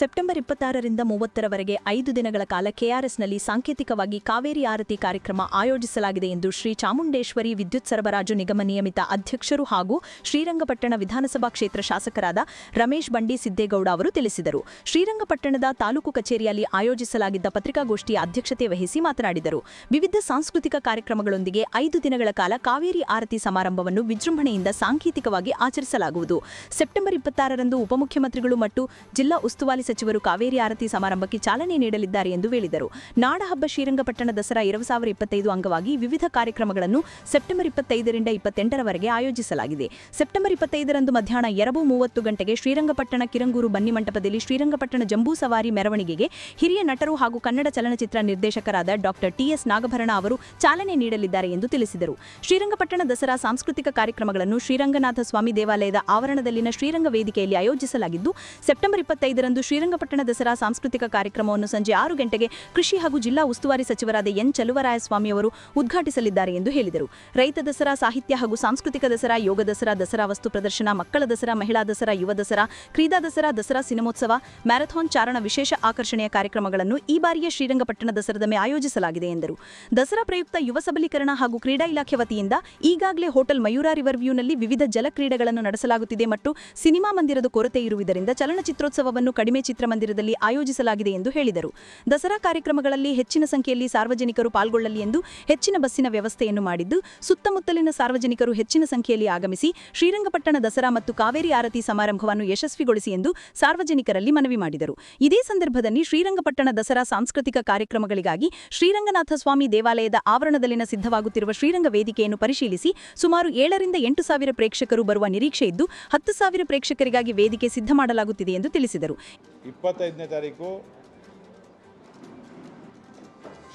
September ಇಪ್ಪತ್ತಾರರಿಂದ ಮೂವತ್ತರವರೆಗೆ ಐದು ದಿನಗಳ ಕಾಲ ಕೆಆರ್ಎಸ್ನಲ್ಲಿ ಸಾಂಕೇತಿಕವಾಗಿ ಕಾವೇರಿ ಆರತಿ ಕಾರ್ಯಕ್ರಮ ಆಯೋಜಿಸಲಾಗಿದೆ ಎಂದು ಶ್ರೀ ಚಾಮುಂಡೇಶ್ವರಿ ವಿದ್ಯುತ್ ಸರಬರಾಜು ನಿಗಮ ನಿಯಮಿತ ಅಧ್ಯಕ್ಷರು ಹಾಗೂ ಶ್ರೀರಂಗಪಟ್ಟಣ ವಿಧಾನಸಭಾ ಕ್ಷೇತ್ರ ಶಾಸಕರಾದ ರಮೇಶ್ ಬಂಡಿ ಸಿದ್ದೇಗೌಡ ಅವರು ತಿಳಿಸಿದರು. ಶ್ರೀರಂಗಪಟ್ಟಣದ ತಾಲೂಕು ಕಚೇರಿಯಲ್ಲಿ ಆಯೋಜಿಸಲಾಗಿದ್ದ ಪತ್ರಿಕಾಗೋಷ್ಠಿಯ ಅಧ್ಯಕ್ಷತೆ ವಹಿಸಿ ಮಾತನಾಡಿದರು. ವಿವಿಧ ಸಾಂಸ್ಕೃತಿಕ ಕಾರ್ಯಕ್ರಮಗಳೊಂದಿಗೆ ಐದು ದಿನಗಳ ಕಾಲ ಕಾವೇರಿ ಆರತಿ ಸಮಾರಂಭವನ್ನು ವಿಜೃಂಭಣೆಯಿಂದ ಸಾಂಕೇತಿಕವಾಗಿ ಆಚರಿಸಲಾಗುವುದು. ಸೆಪ್ಟೆಂಬರ್ ಇಪ್ಪತ್ತಾರರಂದು ಉಪಮುಖ್ಯಮಂತ್ರಿಗಳು ಮತ್ತು ಜಿಲ್ಲಾ ಉಸ್ತುವಾರಿ ಸಚಿವರು ಕಾವೇರಿ ಆರತಿ ಸಮಾರಂಭಕ್ಕೆ ಚಾಲನೆ ನೀಡಲಿದ್ದಾರೆ ಎಂದು ಹೇಳಿದರು. ನಾಡಹಬ್ಬ ಶ್ರೀರಂಗಪಟ್ಟಣ ದಸರಾ ಎರಡು ಸಾವಿರ ಇಪ್ಪತ್ತೈದು ಅಂಗವಾಗಿ ವಿವಿಧ ಕಾರ್ಯಕ್ರಮಗಳನ್ನು ಸೆಪ್ಟೆಂಬರ್ ಇಪ್ಪತ್ತೈದರಿಂದ ಇಪ್ಪತ್ತೆಂಟರವರೆಗೆ ಆಯೋಜಿಸಲಾಗಿದೆ. ಸೆಪ್ಟೆಂಬರ್ ಇಪ್ಪತ್ತೈದರಂದು ಮಧ್ಯಾಹ್ನ ಎರಡು ಮೂವತ್ತು ಗಂಟೆಗೆ ಶ್ರೀರಂಗಪಟ್ಟಣ ಕಿರಂಗೂರು ಬನ್ನಿ ಮಂಟಪದಲ್ಲಿ ಶ್ರೀರಂಗಪಟ್ಟಣ ಜಂಬೂ ಸವಾರಿ ಮೆರವಣಿಗೆಗೆ ಹಿರಿಯ ನಟರು ಹಾಗೂ ಕನ್ನಡ ಚಲನಚಿತ್ರ ನಿರ್ದೇಶಕರಾದ ಡಾಕ್ಟರ್ ಟಿಎಸ್ ನಾಗಭರಣ ಅವರು ಚಾಲನೆ ನೀಡಲಿದ್ದಾರೆ ಎಂದು ತಿಳಿಸಿದರು. ಶ್ರೀರಂಗಪಟ್ಟಣ ದಸರಾ ಸಾಂಸ್ಕೃತಿಕ ಕಾರ್ಯಕ್ರಮಗಳನ್ನು ಶ್ರೀರಂಗನಾಥ ಸ್ವಾಮಿ ದೇವಾಲಯದ ಆವರಣದಲ್ಲಿನ ಶ್ರೀರಂಗ ವೇದಿಕೆಯಲ್ಲಿ ಆಯೋಜಿಸಲಾಗಿದ್ದು, ಸೆಪ್ಟೆಂಬರ್ ಇಪ್ಪತ್ತೈದರಂದು ಶ್ರೀರಂಗಪಟ್ಟಣ ದಸರಾ ಸಾಂಸ್ಕೃತಿಕ ಕಾರ್ಯಕ್ರಮವನ್ನು ಸಂಜೆ ಆರು ಗಂಟೆಗೆ ಕೃಷಿ ಹಾಗೂ ಜಿಲ್ಲಾ ಉಸ್ತುವಾರಿ ಸಚಿವರಾದ ಎನ್ ಚಲುವರಾಯಸ್ವಾಮಿ ಅವರು ಉದ್ಘಾಟಿಸಲಿದ್ದಾರೆ ಎಂದು ಹೇಳಿದರು. ರೈತ ದಸರಾ, ಸಾಹಿತ್ಯ ಹಾಗೂ ಸಾಂಸ್ಕೃತಿಕ ದಸರಾ, ಯೋಗ ದಸರಾ ದಸರಾ ವಸ್ತು ಪ್ರದರ್ಶನ, ಮಕ್ಕಳ ದಸರಾ, ಮಹಿಳಾ ದಸರಾ, ಯುವ ದಸರಾ, ಕ್ರೀಡಾ ದಸರಾ ದಸರಾ ಸಿನಿಮೋತ್ಸವ, ಮ್ಯಾರಥಾನ್ ಚಾರಣ ವಿಶೇಷ ಆಕರ್ಷಣೆಯ ಕಾರ್ಯಕ್ರಮಗಳನ್ನು ಈ ಬಾರಿಯ ಶ್ರೀರಂಗಪಟ್ಟಣ ದಸರಾದ ಮೇ ಆಯೋಜಿಸಲಾಗಿದೆ ಎಂದರು. ದಸರಾ ಪ್ರಯುಕ್ತ ಯುವ ಸಬಲೀಕರಣ ಹಾಗೂ ಕ್ರೀಡಾ ಇಲಾಖೆ ವತಿಯಿಂದ ಈಗಾಗಲೇ ಹೋಟೆಲ್ ಮಯೂರ ರಿವರ್ ವ್ಯೂನಲ್ಲಿ ವಿವಿಧ ಜಲ ಕ್ರೀಡೆಗಳನ್ನು ನಡೆಸಲಾಗುತ್ತಿದೆ ಮತ್ತು ಸಿನಿಮಾ ಮಂದಿರದ ಕೊರತೆ ಇರುವುದರಿಂದ ಚಲನಚಿತ್ರೋತ್ಸವವನ್ನು ಕಡಿಮೆ ಚಿತ್ರಮಂದಿರದಲ್ಲಿ ಆಯೋಜಿಸಲಾಗಿದೆ ಎಂದು ಹೇಳಿದರು. ದಸರಾ ಕಾರ್ಯಕ್ರಮಗಳಲ್ಲಿ ಹೆಚ್ಚಿನ ಸಂಖ್ಯೆಯಲ್ಲಿ ಸಾರ್ವಜನಿಕರು ಪಾಲ್ಗೊಳ್ಳಲಿ ಎಂದು ಹೆಚ್ಚಿನ ಬಸ್ಸಿನ ವ್ಯವಸ್ಥೆಯನ್ನು ಮಾಡಿದ್ದು, ಸುತ್ತಮುತ್ತಲಿನ ಸಾರ್ವಜನಿಕರು ಹೆಚ್ಚಿನ ಸಂಖ್ಯೆಯಲ್ಲಿ ಆಗಮಿಸಿ ಶ್ರೀರಂಗಪಟ್ಟಣ ದಸರಾ ಮತ್ತು ಕಾವೇರಿ ಆರತಿ ಸಮಾರಂಭವನ್ನು ಯಶಸ್ವಿಗೊಳಿಸಿ ಎಂದು ಸಾರ್ವಜನಿಕರಲ್ಲಿ ಮನವಿ ಮಾಡಿದರು. ಇದೇ ಸಂದರ್ಭದಲ್ಲಿ ಶ್ರೀರಂಗಪಟ್ಟಣ ದಸರಾ ಸಾಂಸ್ಕೃತಿಕ ಕಾರ್ಯಕ್ರಮಗಳಿಗಾಗಿ ಶ್ರೀರಂಗನಾಥ ಸ್ವಾಮಿ ದೇವಾಲಯದ ಆವರಣದಲ್ಲಿನ ಸಿದ್ಧವಾಗುತ್ತಿರುವ ಶ್ರೀರಂಗ ವೇದಿಕೆಯನ್ನು ಪರಿಶೀಲಿಸಿ ಸುಮಾರು ಏಳರಿಂದ ಎಂಟು ಸಾವಿರ ಪ್ರೇಕ್ಷಕರು ಬರುವ ನಿರೀಕ್ಷೆ ಇದ್ದು, ಹತ್ತು ಸಾವಿರ ಪ್ರೇಕ್ಷಕರಿಗಾಗಿ ವೇದಿಕೆ ಸಿದ್ಧ ಮಾಡಲಾಗುತ್ತಿದೆ ಎಂದು ತಿಳಿಸಿದರು. ಇಪ್ಪತ್ತೈದನೇ ತಾರೀಕು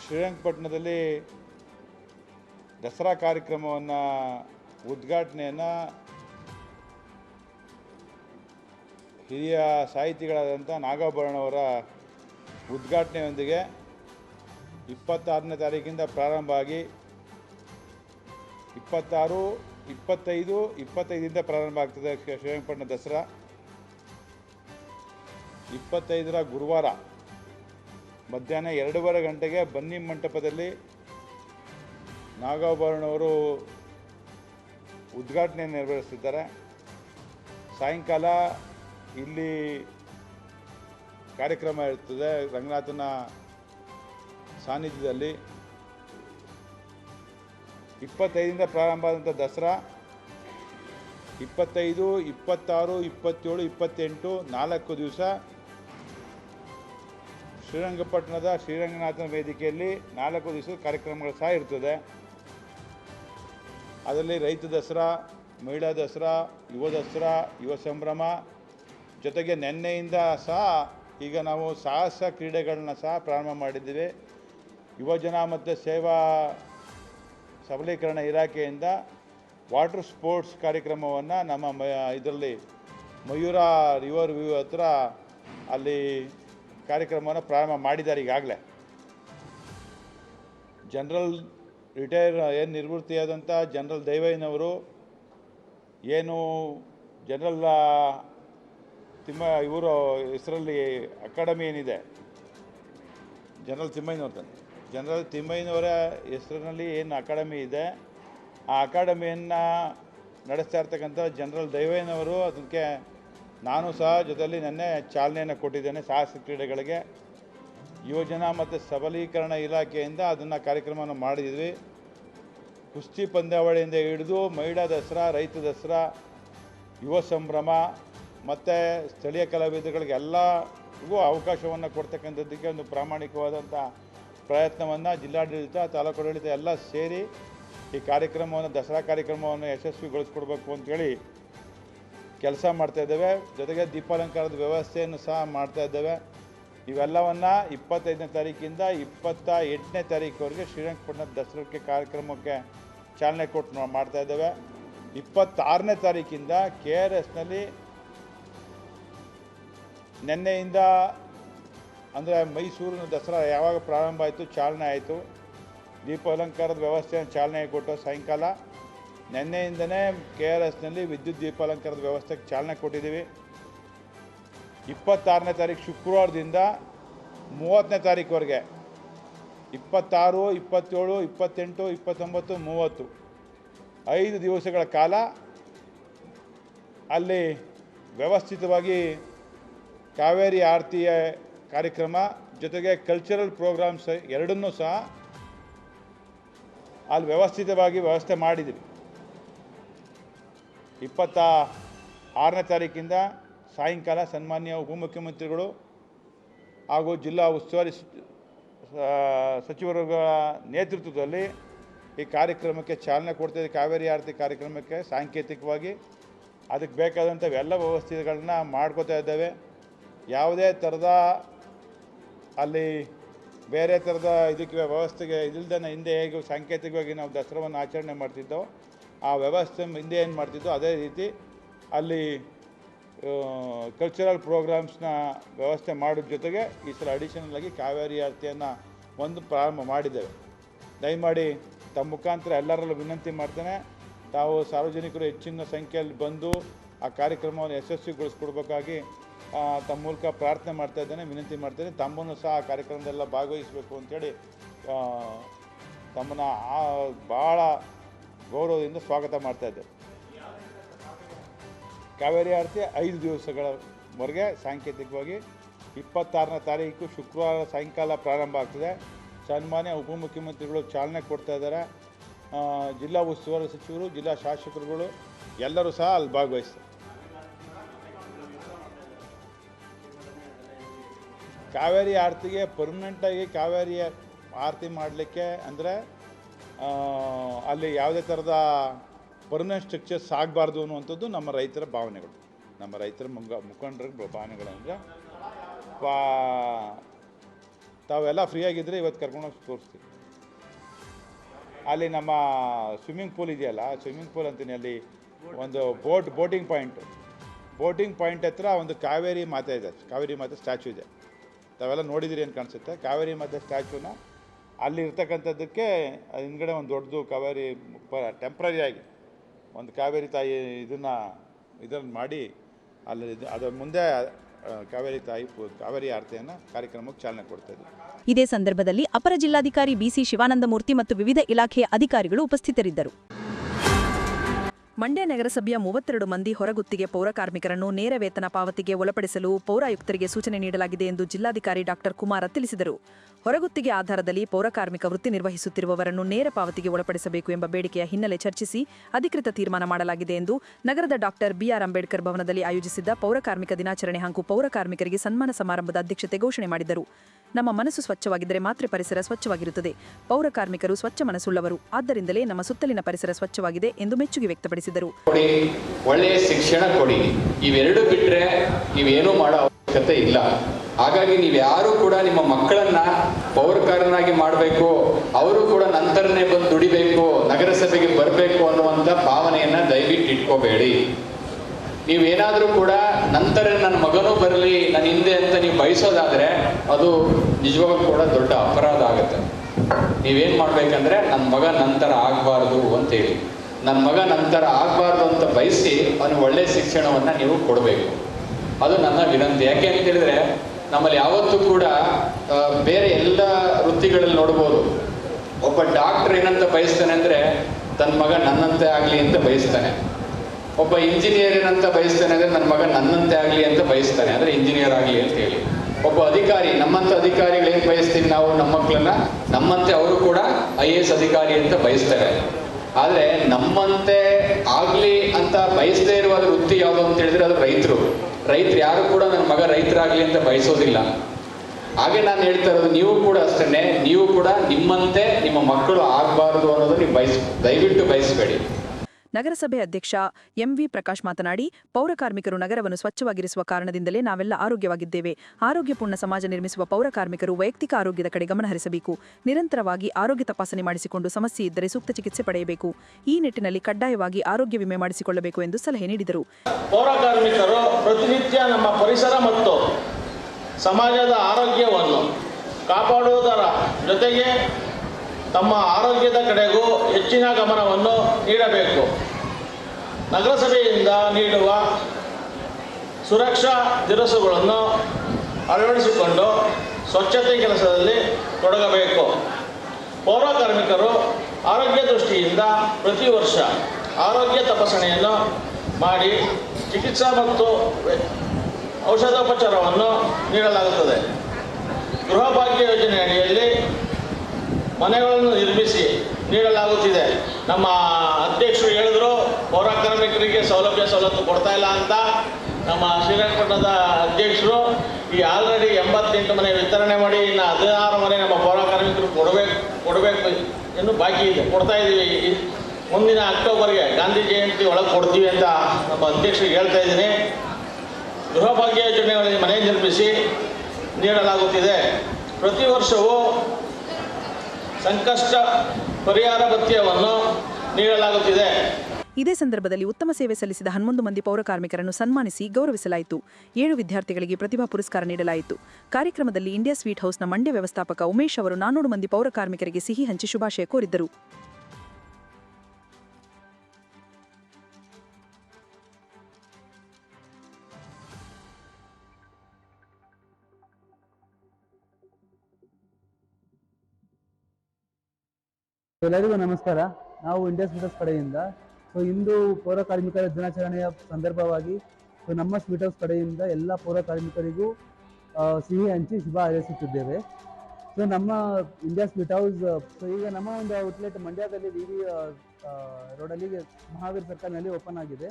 ಶ್ರೀರಂಗಪಟ್ಟಣದಲ್ಲಿ ದಸರಾ ಕಾರ್ಯಕ್ರಮವನ್ನು ಉದ್ಘಾಟನೆಯನ್ನು ಹಿರಿಯ ಸಾಹಿತಿಗಳಾದಂಥ ನಾಗಾಭರಣವರ ಉದ್ಘಾಟನೆಯೊಂದಿಗೆ ಇಪ್ಪತ್ತಾರನೇ ತಾರೀಕಿಂದ ಪ್ರಾರಂಭ ಆಗಿ ಇಪ್ಪತ್ತಾರು, ಇಪ್ಪತ್ತೈದು, ಇಪ್ಪತ್ತೈದರಿಂದ ಪ್ರಾರಂಭ ಆಗ್ತದೆ ಶ್ರೀ- ಶ್ರೀರಂಗಪಟ್ಟಣ ದಸರಾ. ಇಪ್ಪತ್ತೈದರ ಗುರುವಾರ ಮಧ್ಯಾಹ್ನ ಎರಡೂವರೆ ಗಂಟೆಗೆ ಬನ್ನಿ ಮಂಟಪದಲ್ಲಿ ನಾಗಾಭರಣವರು ಉದ್ಘಾಟನೆ ನೆರವೇರಿಸಿದ್ದಾರೆ ಸಾಯಂಕಾಲ ಇಲ್ಲಿ ಕಾರ್ಯಕ್ರಮ ಇರ್ತದೆ ರಂಗನಾಥನ ಸಾನ್ನಿಧ್ಯದಲ್ಲಿ. ಇಪ್ಪತ್ತೈದರಿಂದ ಪ್ರಾರಂಭ ಆದಂಥ ದಸರಾ. ಇಪ್ಪತ್ತೈದು, ಇಪ್ಪತ್ತಾರು, ಇಪ್ಪತ್ತೇಳು, ಇಪ್ಪತ್ತೆಂಟು ನಾಲ್ಕು ದಿವಸ ಶ್ರೀರಂಗಪಟ್ಟಣದ ಶ್ರೀರಂಗನಾಥನ ವೇದಿಕೆಯಲ್ಲಿ ನಾಲ್ಕು ದಿವಸದ ಕಾರ್ಯಕ್ರಮಗಳು ಸಹ ಇರ್ತದೆ. ಅದರಲ್ಲಿ ರೈತ ದಸರಾ, ಮಹಿಳಾ ದಸರಾ, ಯುವ ದಸರಾ, ಯುವ ಸಂಭ್ರಮ ಜೊತೆಗೆ ನಿನ್ನೆಯಿಂದ ಸಹ ಈಗ ನಾವು ಸಾಹಸ ಕ್ರೀಡೆಗಳನ್ನ ಸಹ ಪ್ರಾರಂಭ ಮಾಡಿದ್ದೀವಿ. ಯುವಜನ ಮತ್ತು ಸೇವಾ ಸಬಲೀಕರಣ ಇಲಾಖೆಯಿಂದ ವಾಟರ್ ಸ್ಪೋರ್ಟ್ಸ್ ಕಾರ್ಯಕ್ರಮವನ್ನು ನಮ್ಮ ಇದರಲ್ಲಿ ಮಯೂರ ರಿವರ್ ವ್ಯೂ ಹತ್ರ ಅಲ್ಲಿ ಕಾರ್ಯಕ್ರಮವನ್ನು ಪ್ರಾರಂಭ ಮಾಡಿದ್ದಾರೆ ಈಗಾಗಲೇ. ಜನರಲ್ ರಿಟೈರ್, ಏನು ನಿವೃತ್ತಿಯಾದಂಥ ಜನರಲ್ ದೈವಯ್ಯನವರು ಏನು ಜನರಲ್ ತಿಮ್ಮ, ಇವರು ಹೆಸರಲ್ಲಿ ಅಕಾಡೆಮಿ ಏನಿದೆ? ಜನರಲ್ ತಿಮ್ಮಯ್ಯನವ್ರ ಜನರಲ್ ತಿಮ್ಮಯ್ಯನವರ ಹೆಸರಿನಲ್ಲಿ ಏನು ಅಕಾಡೆಮಿ ಇದೆ? ಆ ಅಕಾಡೆಮಿಯನ್ನು ನಡೆಸ್ತಾ ಇರ್ತಕ್ಕಂಥ ಜನರಲ್ ದೈವಯ್ಯನವರು ಅದಕ್ಕೆ ನಾನು ಸಹ ಜೊತೆಯಲ್ಲಿ ನೆನ್ನೆ ಚಾಲನೆಯನ್ನು ಕೊಟ್ಟಿದ್ದೇನೆ ಸಾಹಸ ಕ್ರೀಡೆಗಳಿಗೆ. ಯುವಜನ ಮತ್ತು ಸಬಲೀಕರಣ ಇಲಾಖೆಯಿಂದ ಅದನ್ನು ಕಾರ್ಯಕ್ರಮವನ್ನು ಮಾಡಿದ್ವಿ. ಕುಸ್ತಿ ಪಂದ್ಯಾವಳಿಯಿಂದ ಹಿಡಿದು ಮಹಿಳಾ ದಸರಾ, ರೈತ ದಸರಾ, ಯುವ ಸಂಭ್ರಮ ಮತ್ತು ಸ್ಥಳೀಯ ಕಲಾವಿದಗಳಿಗೆಲ್ಲರಿಗೂ ಅವಕಾಶವನ್ನು ಕೊಡ್ತಕ್ಕಂಥದ್ದಕ್ಕೆ ಒಂದು ಪ್ರಾಮಾಣಿಕವಾದಂಥ ಪ್ರಯತ್ನವನ್ನು ಜಿಲ್ಲಾಡಳಿತ ತಾಲೂಕಾಡಳಿತ ಎಲ್ಲ ಸೇರಿ ಈ ಕಾರ್ಯಕ್ರಮವನ್ನು, ದಸರಾ ಕಾರ್ಯಕ್ರಮವನ್ನು ಯಶಸ್ವಿಗೊಳಿಸ್ಕೊಡ್ಬೇಕು ಅಂತೇಳಿ ಕೆಲಸ ಮಾಡ್ತಾ ಇದ್ದೇವೆ. ಜೊತೆಗೆ ದೀಪಾಲಂಕಾರದ ವ್ಯವಸ್ಥೆಯನ್ನು ಸಹ ಮಾಡ್ತಾ ಇದ್ದೇವೆ. ಇವೆಲ್ಲವನ್ನು ಇಪ್ಪತ್ತೈದನೇ ತಾರೀಕಿಂದ ಇಪ್ಪತ್ತ ಎಂಟನೇ ತಾರೀಕುವರೆಗೆ ಶ್ರೀರಂಗಪಟ್ಟಣ ದಸರಾಕ್ಕೆ ಕಾರ್ಯಕ್ರಮಕ್ಕೆ ಚಾಲನೆ ಕೊಟ್ಟು ಮಾಡ್ತಾ ಇದ್ದೇವೆ. ಇಪ್ಪತ್ತಾರನೇ ತಾರೀಕಿಂದ ಕೆ ಆರ್ ಎಸ್ನಲ್ಲಿ ನಿನ್ನೆಯಿಂದ ಅಂದರೆ ಮೈಸೂರಿನ ದಸರಾ ಯಾವಾಗ ಪ್ರಾರಂಭ ಆಯಿತು, ಚಾಲನೆ ಆಯಿತು. ದೀಪ ಅಲಂಕಾರದ ವ್ಯವಸ್ಥೆಯನ್ನು ಚಾಲನೆ ಕೊಟ್ಟು ಸಾಯಂಕಾಲ ನಿನ್ನೆಯಿಂದನೇ ಕೆ ಆರ್ ಎಸ್ನಲ್ಲಿ ವಿದ್ಯುತ್ ದೀಪಾಲಂಕಾರದ ವ್ಯವಸ್ಥೆಗೆ ಚಾಲನೆ ಕೊಟ್ಟಿದ್ದೀವಿ. ಇಪ್ಪತ್ತಾರನೇ ತಾರೀಕು ಶುಕ್ರವಾರದಿಂದ ಮೂವತ್ತನೇ ತಾರೀಕುವರೆಗೆ ಇಪ್ಪತ್ತಾರು, ಇಪ್ಪತ್ತೇಳು, ಇಪ್ಪತ್ತೆಂಟು, ಇಪ್ಪತ್ತೊಂಬತ್ತು, ಮೂವತ್ತು. ಐದು ದಿವಸಗಳ ಕಾಲ ಅಲ್ಲಿ ವ್ಯವಸ್ಥಿತವಾಗಿ ಕಾವೇರಿ ಆರತಿಯ ಕಾರ್ಯಕ್ರಮ ಜೊತೆಗೆ ಕಲ್ಚರಲ್ ಪ್ರೋಗ್ರಾಮ್ಸ್ ಎರಡನ್ನೂ ಸಹ ಅಲ್ಲಿ ವ್ಯವಸ್ಥಿತವಾಗಿ ವ್ಯವಸ್ಥೆ ಮಾಡಿದ್ವಿ ಇಪ್ಪತ್ತ ಆರನೇ ತಾರೀಕಿಂದ ಸಾಯಂಕಾಲ ಸನ್ಮಾನ್ಯ ಉಪಮುಖ್ಯಮಂತ್ರಿಗಳು ಹಾಗೂ ಜಿಲ್ಲಾ ಉಸ್ತುವಾರಿ ಸಚಿವರುಗಳ ನೇತೃತ್ವದಲ್ಲಿ ಈ ಕಾರ್ಯಕ್ರಮಕ್ಕೆ ಚಾಲನೆ ಕೊಡ್ತಿದ್ದೆ ಕಾವೇರಿ ಆರತಿ ಕಾರ್ಯಕ್ರಮಕ್ಕೆ ಸಾಂಕೇತಿಕವಾಗಿ ಅದಕ್ಕೆ ಬೇಕಾದಂಥ ಎಲ್ಲ ವ್ಯವಸ್ಥೆಗಳನ್ನ ಮಾಡ್ಕೋತಾ ಇದ್ದೇವೆ. ಯಾವುದೇ ಥರದ ಅಲ್ಲಿ ಬೇರೆ ಥರದ ಇದಕ್ಕೆ ವ್ಯವಸ್ಥೆಗೆ ಇದಿಲ್ದನೆ ಹಿಂದೆ ಹೇಗೆ ಸಾಂಕೇತಿಕವಾಗಿ ನಾವು ದಸರಾವನ್ನು ಆಚರಣೆ ಮಾಡ್ತಿದ್ದೋ ಆ ವ್ಯವಸ್ಥೆ ಹಿಂದೆ ಏನು ಮಾಡ್ತಿದ್ದೋ ಅದೇ ರೀತಿ ಅಲ್ಲಿ ಕಲ್ಚರಲ್ ಪ್ರೋಗ್ರಾಮ್ಸ್ನ ವ್ಯವಸ್ಥೆ ಮಾಡೋದ್ರ ಜೊತೆಗೆ ಈ ಸಲ ಅಡಿಷನಲ್ ಆಗಿ ಕಾವೇರಿ ಆರತಿಯನ್ನು ಒಂದು ಪ್ರಾರಂಭ ಮಾಡಿದ್ದೇವೆ. ದಯಮಾಡಿ ತಮ್ಮ ಮುಖಾಂತರ ಎಲ್ಲರಲ್ಲೂ ವಿನಂತಿ ಮಾಡ್ತೇನೆ, ತಾವು ಸಾರ್ವಜನಿಕರು ಹೆಚ್ಚಿನ ಸಂಖ್ಯೆಯಲ್ಲಿ ಬಂದು ಆ ಕಾರ್ಯಕ್ರಮವನ್ನು ಯಶಸ್ವಿಗೊಳಿಸ್ಕೊಡ್ಬೇಕಾಗಿ ತಮ್ಮ ಮೂಲಕ ಪ್ರಾರ್ಥನೆ ಮಾಡ್ತಾ ಇದ್ದೇನೆ, ವಿನಂತಿ ಮಾಡ್ತೇನೆ. ತಮ್ಮನ್ನು ಸಹ ಆ ಕಾರ್ಯಕ್ರಮದೆಲ್ಲ ಭಾಗವಹಿಸಬೇಕು ಅಂತೇಳಿ ತಮ್ಮನ್ನ ಭಾಳ ಗೌರವದಿಂದ ಸ್ವಾಗತ ಮಾಡ್ತಾ ಇದ್ದೇವೆ ಕಾವೇರಿ ಆರತಿ ಐದು ದಿವಸಗಳವರೆಗೆ ಸಾಂಕೇತಿಕವಾಗಿ ಇಪ್ಪತ್ತಾರನೇ ತಾರೀಕು ಶುಕ್ರವಾರ ಸಾಯಂಕಾಲ ಪ್ರಾರಂಭ ಆಗ್ತದೆ. ಸನ್ಮಾನ್ಯ ಉಪಮುಖ್ಯಮಂತ್ರಿಗಳು ಚಾಲನೆ ಕೊಡ್ತಾ ಇದ್ದಾರೆ. ಜಿಲ್ಲಾ ಉಸ್ತುವಾರಿ ಸಚಿವರು, ಜಿಲ್ಲಾ ಶಾಸಕರುಗಳು ಎಲ್ಲರೂ ಸಹ ಅಲ್ಲಿ ಭಾಗವಹಿಸ್ತಾರೆ. ಕಾವೇರಿ ಆರತಿಗೆ ಪರ್ಮನೆಂಟಾಗಿ ಕಾವೇರಿ ಆರತಿ ಮಾಡಲಿಕ್ಕೆ ಅಂದರೆ ಅಲ್ಲಿ ಯಾವುದೇ ಥರದ ಪರ್ಮನೆಂಟ್ ಸ್ಟ್ರಕ್ಚರ್ಸ್ ಆಗಬಾರ್ದು ಅನ್ನುವಂಥದ್ದು ನಮ್ಮ ರೈತರ ಭಾವನೆಗಳು. ನಮ್ಮ ರೈತರ ಮುಂಗ ಮುಖಂಡರ ಭಾವನೆಗಳು ಅಂದರೆ ಪಾ ತಾವೆಲ್ಲ ಫ್ರೀಯಾಗಿದ್ದರೆ ಇವತ್ತು ಕರ್ಕೊಂಡೋಗಿ ತೋರಿಸ್ತೀವಿ. ಅಲ್ಲಿ ನಮ್ಮ ಸ್ವಿಮ್ಮಿಂಗ್ ಪೂಲ್ ಇದೆಯಲ್ಲ ಸ್ವಿಮ್ಮಿಂಗ್ ಪೂಲ್ ಅಂತೀನಿ ಅಲ್ಲಿ ಒಂದು boat boating point boating point ಹತ್ರ ಒಂದು ಕಾವೇರಿ ಮಾತೆ ಇದೆ, ಕಾವೇರಿ ಮಾತೆ ಸ್ಟ್ಯಾಚು ಇದೆ. ತಾವೆಲ್ಲ ನೋಡಿದಿರಿ ಅಂತ ಕಾಣಿಸುತ್ತೆ? ಕಾವೇರಿ ಮಾತೆ ಸ್ಟ್ಯಾಚುನ ಅಲ್ಲಿ ಇರ್ತಕ್ಕಂಥದ್ದಕ್ಕೆ ಹಿಂದ್ಗಡೆ ಒಂದು ದೊಡ್ಡದು ಕಾವೇರಿ ಟೆಂಪ್ರರಿ ಆಗಿ ಒಂದು ಕಾವೇರಿ ತಾಯಿ ಇದನ್ನು ಇದನ್ನು ಮಾಡಿ ಅಲ್ಲಿ ಅದರ ಮುಂದೆ ಕಾವೇರಿ ತಾಯಿ ಪೂ- ಕಾವೇರಿ ಆರತಿಯನ್ನು ಕಾರ್ಯಕ್ರಮಕ್ಕೆ ಚಾಲನೆ ಕೊಡ್ತಾ ಇದ್ವಿ. ಇದೇ ಸಂದರ್ಭದಲ್ಲಿ ಅಪರ ಜಿಲ್ಲಾಧಿಕಾರಿ ಬಿಸಿ ಶಿವಾನಂದಮೂರ್ತಿ ಮತ್ತು ವಿವಿಧ ಇಲಾಖೆಯ ಅಧಿಕಾರಿಗಳು ಉಪಸ್ಥಿತರಿದ್ದರು. ಮಂಡ್ಯ ನಗರಸಭೆಯ ಮೂವತ್ತೆರಡು ಮಂದಿ ಹೊರಗುತ್ತಿಗೆ ಪೌರ ಕಾರ್ಮಿಕರನ್ನು ನೇರ ವೇತನ ಪಾವತಿಗೆ ಒಳಪಡಿಸಲು ಪೌರಾಯುಕ್ತರಿಗೆ ಸೂಚನೆ ನೀಡಲಾಗಿದೆ ಎಂದು ಜಿಲ್ಲಾಧಿಕಾರಿ ಡಾಕ್ಟರ್ ಕುಮಾರ ತಿಳಿಸಿದರು. ಹೊರಗುತ್ತಿಗೆ ಆಧಾರದಲ್ಲಿ ಪೌರ ಕಾರ್ಮಿಕ ವೃತ್ತಿ ನಿರ್ವಹಿಸುತ್ತಿರುವವರನ್ನು ನೇರ ಪಾವತಿಗೆ ಒಳಪಡಿಸಬೇಕು ಎಂಬ ಬೇಡಿಕೆಯ ಹಿನ್ನೆಲೆ ಚರ್ಚಿಸಿ ಅಧಿಕೃತ ತೀರ್ಮಾನ ಮಾಡಲಾಗಿದೆ ಎಂದು ನಗರದ ಡಾಕ್ಟರ್ ಬಿಆರ್ ಅಂಬೇಡ್ಕರ್ ಭವನದಲ್ಲಿ ಆಯೋಜಿಸಿದ್ದ ಪೌರ ಕಾರ್ಮಿಕ ದಿನಾಚರಣೆ ಹಾಗೂ ಪೌರ ಕಾರ್ಮಿಕರಿಗೆ ಸನ್ಮಾನ ಸಮಾರಂಭದ ಅಧ್ಯಕ್ಷತೆ ಘೋಷಣೆ ಮಾಡಿದರು. ನಮ್ಮ ಮನಸ್ಸು ಸ್ವಚ್ಛವಾಗಿದ್ದರೆ ಮಾತ್ರ ಪರಿಸರ ಸ್ವಚ್ಛವಾಗಿರುತ್ತದೆ. ಪೌರ ಕಾರ್ಮಿಕರು ಸ್ವಚ್ಛ ಮನಸ್ಸುಳ್ಳವರು. ಆದ್ದರಿಂದಲೇ ನಮ್ಮ ಸುತ್ತಲಿನ ಪರಿಸರ ಸ್ವಚ್ಛವಾಗಿದೆ ಎಂದು ಮೆಚ್ಚುಗೆ ವ್ಯಕ್ತಪಡಿಸಿದರು. ಒಳ್ಳೆಯ ಶಿಕ್ಷಣ ಕೊಡಿ. ಇವೆರಡು ಬಿಟ್ಟರೆ ನೀವೇನು ಮಾಡೋ ಅವಶ್ಯಕತೆ ಇಲ್ಲ. ಹಾಗಾಗಿ ನೀವು ಯಾರು ಕೂಡ ನಿಮ್ಮ ಮಕ್ಕಳನ್ನ ಪೌರಕಾರನಾಗಿ ಮಾಡಬೇಕು, ಅವರು ಕೂಡ ನಂತರನೇ ಬಂದು ದುಡಿಬೇಕು, ನಗರಸಭೆಗೆ ಬರಬೇಕು ಅನ್ನುವಂಥ ಭಾವನೆಯನ್ನ ದಯವಿಟ್ಟು ಇಟ್ಕೋಬೇಡಿ. ನೀವೇನಾದರೂ ಕೂಡ ನಂತರ ನನ್ನ ಮಗನೂ ಬರಲಿ ನನ್ನ ಹಿಂದೆ ಅಂತ ನೀವು ಬಯಸೋದಾದರೆ ಅದು ನಿಜವಾಗ್ಲೂ ಕೂಡ ದೊಡ್ಡ ಅಪರಾಧ ಆಗುತ್ತೆ. ನೀವೇನು ಮಾಡ್ಬೇಕಂದ್ರೆ ನನ್ನ ಮಗ ನಂತರ ಆಗಬಾರ್ದು ಅಂತೇಳಿ ನನ್ನ ಮಗ ನಂತರ ಆಗಬಾರ್ದು ಅಂತ ಬಯಸಿ ಅವನಿಗೆ ಒಳ್ಳೆ ಶಿಕ್ಷಣವನ್ನು ನೀವು ಕೊಡಬೇಕು. ಅದು ನನ್ನ ವಿನಂತಿ. ಯಾಕೆ ಅಂತ ಹೇಳಿದ್ರೆ, ನಮ್ಮಲ್ಲಿ ಯಾವತ್ತೂ ಕೂಡ ಬೇರೆ ಎಲ್ಲ ವೃತ್ತಿಗಳಲ್ಲಿ ನೋಡ್ಬೋದು. ಒಬ್ಬ ಡಾಕ್ಟರ್ ಏನಂತ ಬಯಸ್ತಾನೆ ಅಂದರೆ ತನ್ನ ಮಗ ನನ್ನಂತೆ ಆಗಲಿ ಅಂತ ಬಯಸ್ತಾನೆ. ಒಬ್ಬ ಇಂಜಿನಿಯರ್ ಅಂತ ಬಯಸ್ತಾನೆ ಅಂದರೆ ನನ್ನ ಮಗ ನನ್ನಂತೆ ಆಗಲಿ ಅಂತ ಬಯಸ್ತಾನೆ. ಅಂದರೆ ಇಂಜಿನಿಯರ್ ಆಗಲಿ ಅಂತ ಹೇಳಿ. ಒಬ್ಬ ಅಧಿಕಾರಿ ನಮ್ಮಂಥ ಅಧಿಕಾರಿಗಳು ಏನ್ ಬಯಸ್ತೀವಿ ನಾವು? ನಮ್ಮ ಮಕ್ಕಳನ್ನ ನಮ್ಮಂತೆ ಅವರು ಕೂಡ ಐ ಎ ಎಸ್ ಅಧಿಕಾರಿ ಅಂತ ಬಯಸ್ತಾರೆ. ಆದರೆ ನಮ್ಮಂತೆ ಆಗಲಿ ಅಂತ ಬಯಸದೇ ಇರುವ ವೃತ್ತಿ ಯಾವುದು ಅಂತ ಹೇಳಿದ್ರೆ ಅದು ರೈತರು. ರೈತರು ಯಾರು ಕೂಡ ನನ್ನ ಮಗ ರೈತರಾಗಲಿ ಅಂತ ಬಯಸೋದಿಲ್ಲ. ಹಾಗೆ ನಾನು ಹೇಳ್ತಾ ಇರೋದು, ನೀವು ಕೂಡ ಅಷ್ಟೇ ನೀವು ಕೂಡ ನಿಮ್ಮಂತೆ ನಿಮ್ಮ ಮಕ್ಕಳು ಆಗಬಾರ್ದು ಅನ್ನೋದು ನೀವು ಬಯಸ್, ದಯವಿಟ್ಟು ಬಯಸಬೇಡಿ. ನಗರಸಭೆ ಅಧ್ಯಕ್ಷ ಎಂವಿ ಪ್ರಕಾಶ್ ಮಾತನಾಡಿ, ಪೌರ ಕಾರ್ಮಿಕರು ನಗರವನ್ನು ಸ್ವಚ್ಛವಾಗಿರಿಸುವ ಕಾರಣದಿಂದಲೇ ನಾವೆಲ್ಲ ಆರೋಗ್ಯವಾಗಿದ್ದೇವೆ. ಆರೋಗ್ಯಪೂರ್ಣ ಸಮಾಜ ನಿರ್ಮಿಸುವ ಪೌರ ಕಾರ್ಮಿಕರು ವೈಯಕ್ತಿಕ ಆರೋಗ್ಯದ ಕಡೆ ಗಮನಹರಿಸಬೇಕು ನಿರಂತರವಾಗಿ ಆರೋಗ್ಯ ತಪಾಸಣೆ ಮಾಡಿಸಿಕೊಂಡು ಸಮಸ್ಯೆ ಇದ್ದರೆ ಸೂಕ್ತ ಚಿಕಿತ್ಸೆ ಪಡೆಯಬೇಕು. ಈ ನಿಟ್ಟಿನಲ್ಲಿ ಕಡ್ಡಾಯವಾಗಿ ಆರೋಗ್ಯ ವಿಮೆ ಮಾಡಿಸಿಕೊಳ್ಳಬೇಕು ಎಂದು ಸಲಹೆ ನೀಡಿದರು. ಪೌರ ಕಾರ್ಮಿಕರು ಪ್ರತಿನಿತ್ಯ ನಮ್ಮ ಪರಿಸರ ಮತ್ತು ಸಮಾಜದ ಆರೋಗ್ಯವನ್ನು ಕಾಪಾಡುವುದರ ಜೊತೆಗೆ ತಮ್ಮ ಆರೋಗ್ಯದ ಕಡೆಗೂ ಹೆಚ್ಚಿನ ಗಮನವನ್ನು ನೀಡಬೇಕು. ನಗರಸಭೆಯಿಂದ ನೀಡುವ ಸುರಕ್ಷಾ ದಿರಸುಗಳನ್ನು ಅಳವಡಿಸಿಕೊಂಡು ಸ್ವಚ್ಛತೆ ಕೆಲಸದಲ್ಲಿ ತೊಡಗಬೇಕು. ಪೌರ ಕಾರ್ಮಿಕರು ಆರೋಗ್ಯ ದೃಷ್ಟಿಯಿಂದ ಪ್ರತಿ ವರ್ಷ ಆರೋಗ್ಯ ತಪಾಸಣೆಯನ್ನು ಮಾಡಿ ಚಿಕಿತ್ಸಾ ಮತ್ತು ಔಷಧೋಪಚಾರವನ್ನು ನೀಡಲಾಗುತ್ತದೆ. ಗೃಹ ಭಾಗ್ಯ ಯೋಜನೆ ಅಡಿಯಲ್ಲಿ ಮನೆಗಳನ್ನು ನಿರ್ಮಿಸಿ ನೀಡಲಾಗುತ್ತಿದೆ. ನಮ್ಮ ಅಧ್ಯಕ್ಷರು ಹೇಳಿದ್ರು, ಪೌರ ಕಾರ್ಮಿಕರಿಗೆ ಸೌಲಭ್ಯ ಸವಲತ್ತು ಕೊಡ್ತಾ ಇಲ್ಲ ಅಂತ. ನಮ್ಮ ಶ್ರೀರಂಗಪಟ್ಟಣದ ಅಧ್ಯಕ್ಷರು, ಈ ಆಲ್ರೆಡಿ ಎಂಬತ್ತೆಂಟು ಮನೆ ವಿತರಣೆ ಮಾಡಿ, ಇನ್ನು ಹದಿನಾರು ಮನೆ ನಮ್ಮ ಪೌರ ಕಾರ್ಮಿಕರು ಕೊಡಬೇಕು ಕೊಡಬೇಕು ಇನ್ನು ಬಾಕಿ ಇದೆ, ಕೊಡ್ತಾ ಇದ್ದೀವಿ ಮುಂದಿನ ಅಕ್ಟೋಬರ್ಗೆ ಗಾಂಧಿ ಜಯಂತಿ ಒಳಗೆ ಕೊಡ್ತೀವಿ ಅಂತ ನಮ್ಮ ಅಧ್ಯಕ್ಷರಿಗೆ ಹೇಳ್ತಾ ಇದ್ದೀನಿ. ಗೃಹಭಾಗ್ಯ ಮನೆ ನಿರ್ಮಿಸಿ ನೀಡಲಾಗುತ್ತಿದೆ. ಪ್ರತಿ ವರ್ಷವೂ ಸಂಕಷ್ಟ ಪರಿಹಾರ ಭತ್ಯವನ್ನು ನೀಡಲಾಗುತ್ತಿದೆ. ಇದೇ ಸಂದರ್ಭದಲ್ಲಿ ಉತ್ತಮ ಸೇವೆ ಸಲ್ಲಿಸಿದ ಹನ್ನೊಂದು ಮಂದಿ ಪೌರ ಕಾರ್ಮಿಕರನ್ನು ಸನ್ಮಾನಿಸಿ ಗೌರವಿಸಲಾಯಿತು. ಏಳು ವಿದ್ಯಾರ್ಥಿಗಳಿಗೆ ಪ್ರತಿಭಾ ಪುರಸ್ಕಾರ ನೀಡಲಾಯಿತು. ಕಾರ್ಯಕ್ರಮದಲ್ಲಿ ಇಂಡಿಯಾ ಸ್ವೀಟ್ ಹೌಸ್ನ ಮಂಡ್ಯ ವ್ಯವಸ್ಥಾಪಕ ಉಮೇಶ್ ಅವರು ನಾನ್ನೂರು ಮಂದಿ ಪೌರ ಕಾರ್ಮಿಕರಿಗೆ ಸಿಹಿ ಹಂಚಿ ಶುಭಾಶಯ ಕೋರಿದ್ದರು. ಎಲ್ಲರಿಗೂ ನಮಸ್ಕಾರ. ನಾವು ಇಂಡಿಯಾ ಸ್ವೀಟರ್ಸ್ ಕಡೆಯಿಂದ, ಸೊ ಇಂದು ಪೌರ ಕಾರ್ಮಿಕರ ದಿನಾಚರಣೆಯ ಸಂದರ್ಭವಾಗಿ, ಸೊ ನಮ್ಮ ಸ್ವೀಟರ್ಸ್ ಕಡೆಯಿಂದ ಎಲ್ಲ ಪೌರ ಕಾರ್ಮಿಕರಿಗೂ ಸಿಹಿ ಹಂಚಿ ಶುಭ ಹಾರೈಸುತ್ತಿದ್ದೇವೆ. ಸೊ ನಮ್ಮ ಇಂಡಿಯಾ ಸ್ವೀಟ್ ಹೌಸ್ ಸೊ ಈಗ ನಮ್ಮ ಒಂದು ಔಟ್ಲೆಟ್ ಮಂಡ್ಯದಲ್ಲಿ ವಿ ವಿ ರೋಡಲ್ಲಿ ಮಹಾವೀರ್ ಸರ್ಕಲ್ನಲ್ಲಿ ಓಪನ್ ಆಗಿದೆ.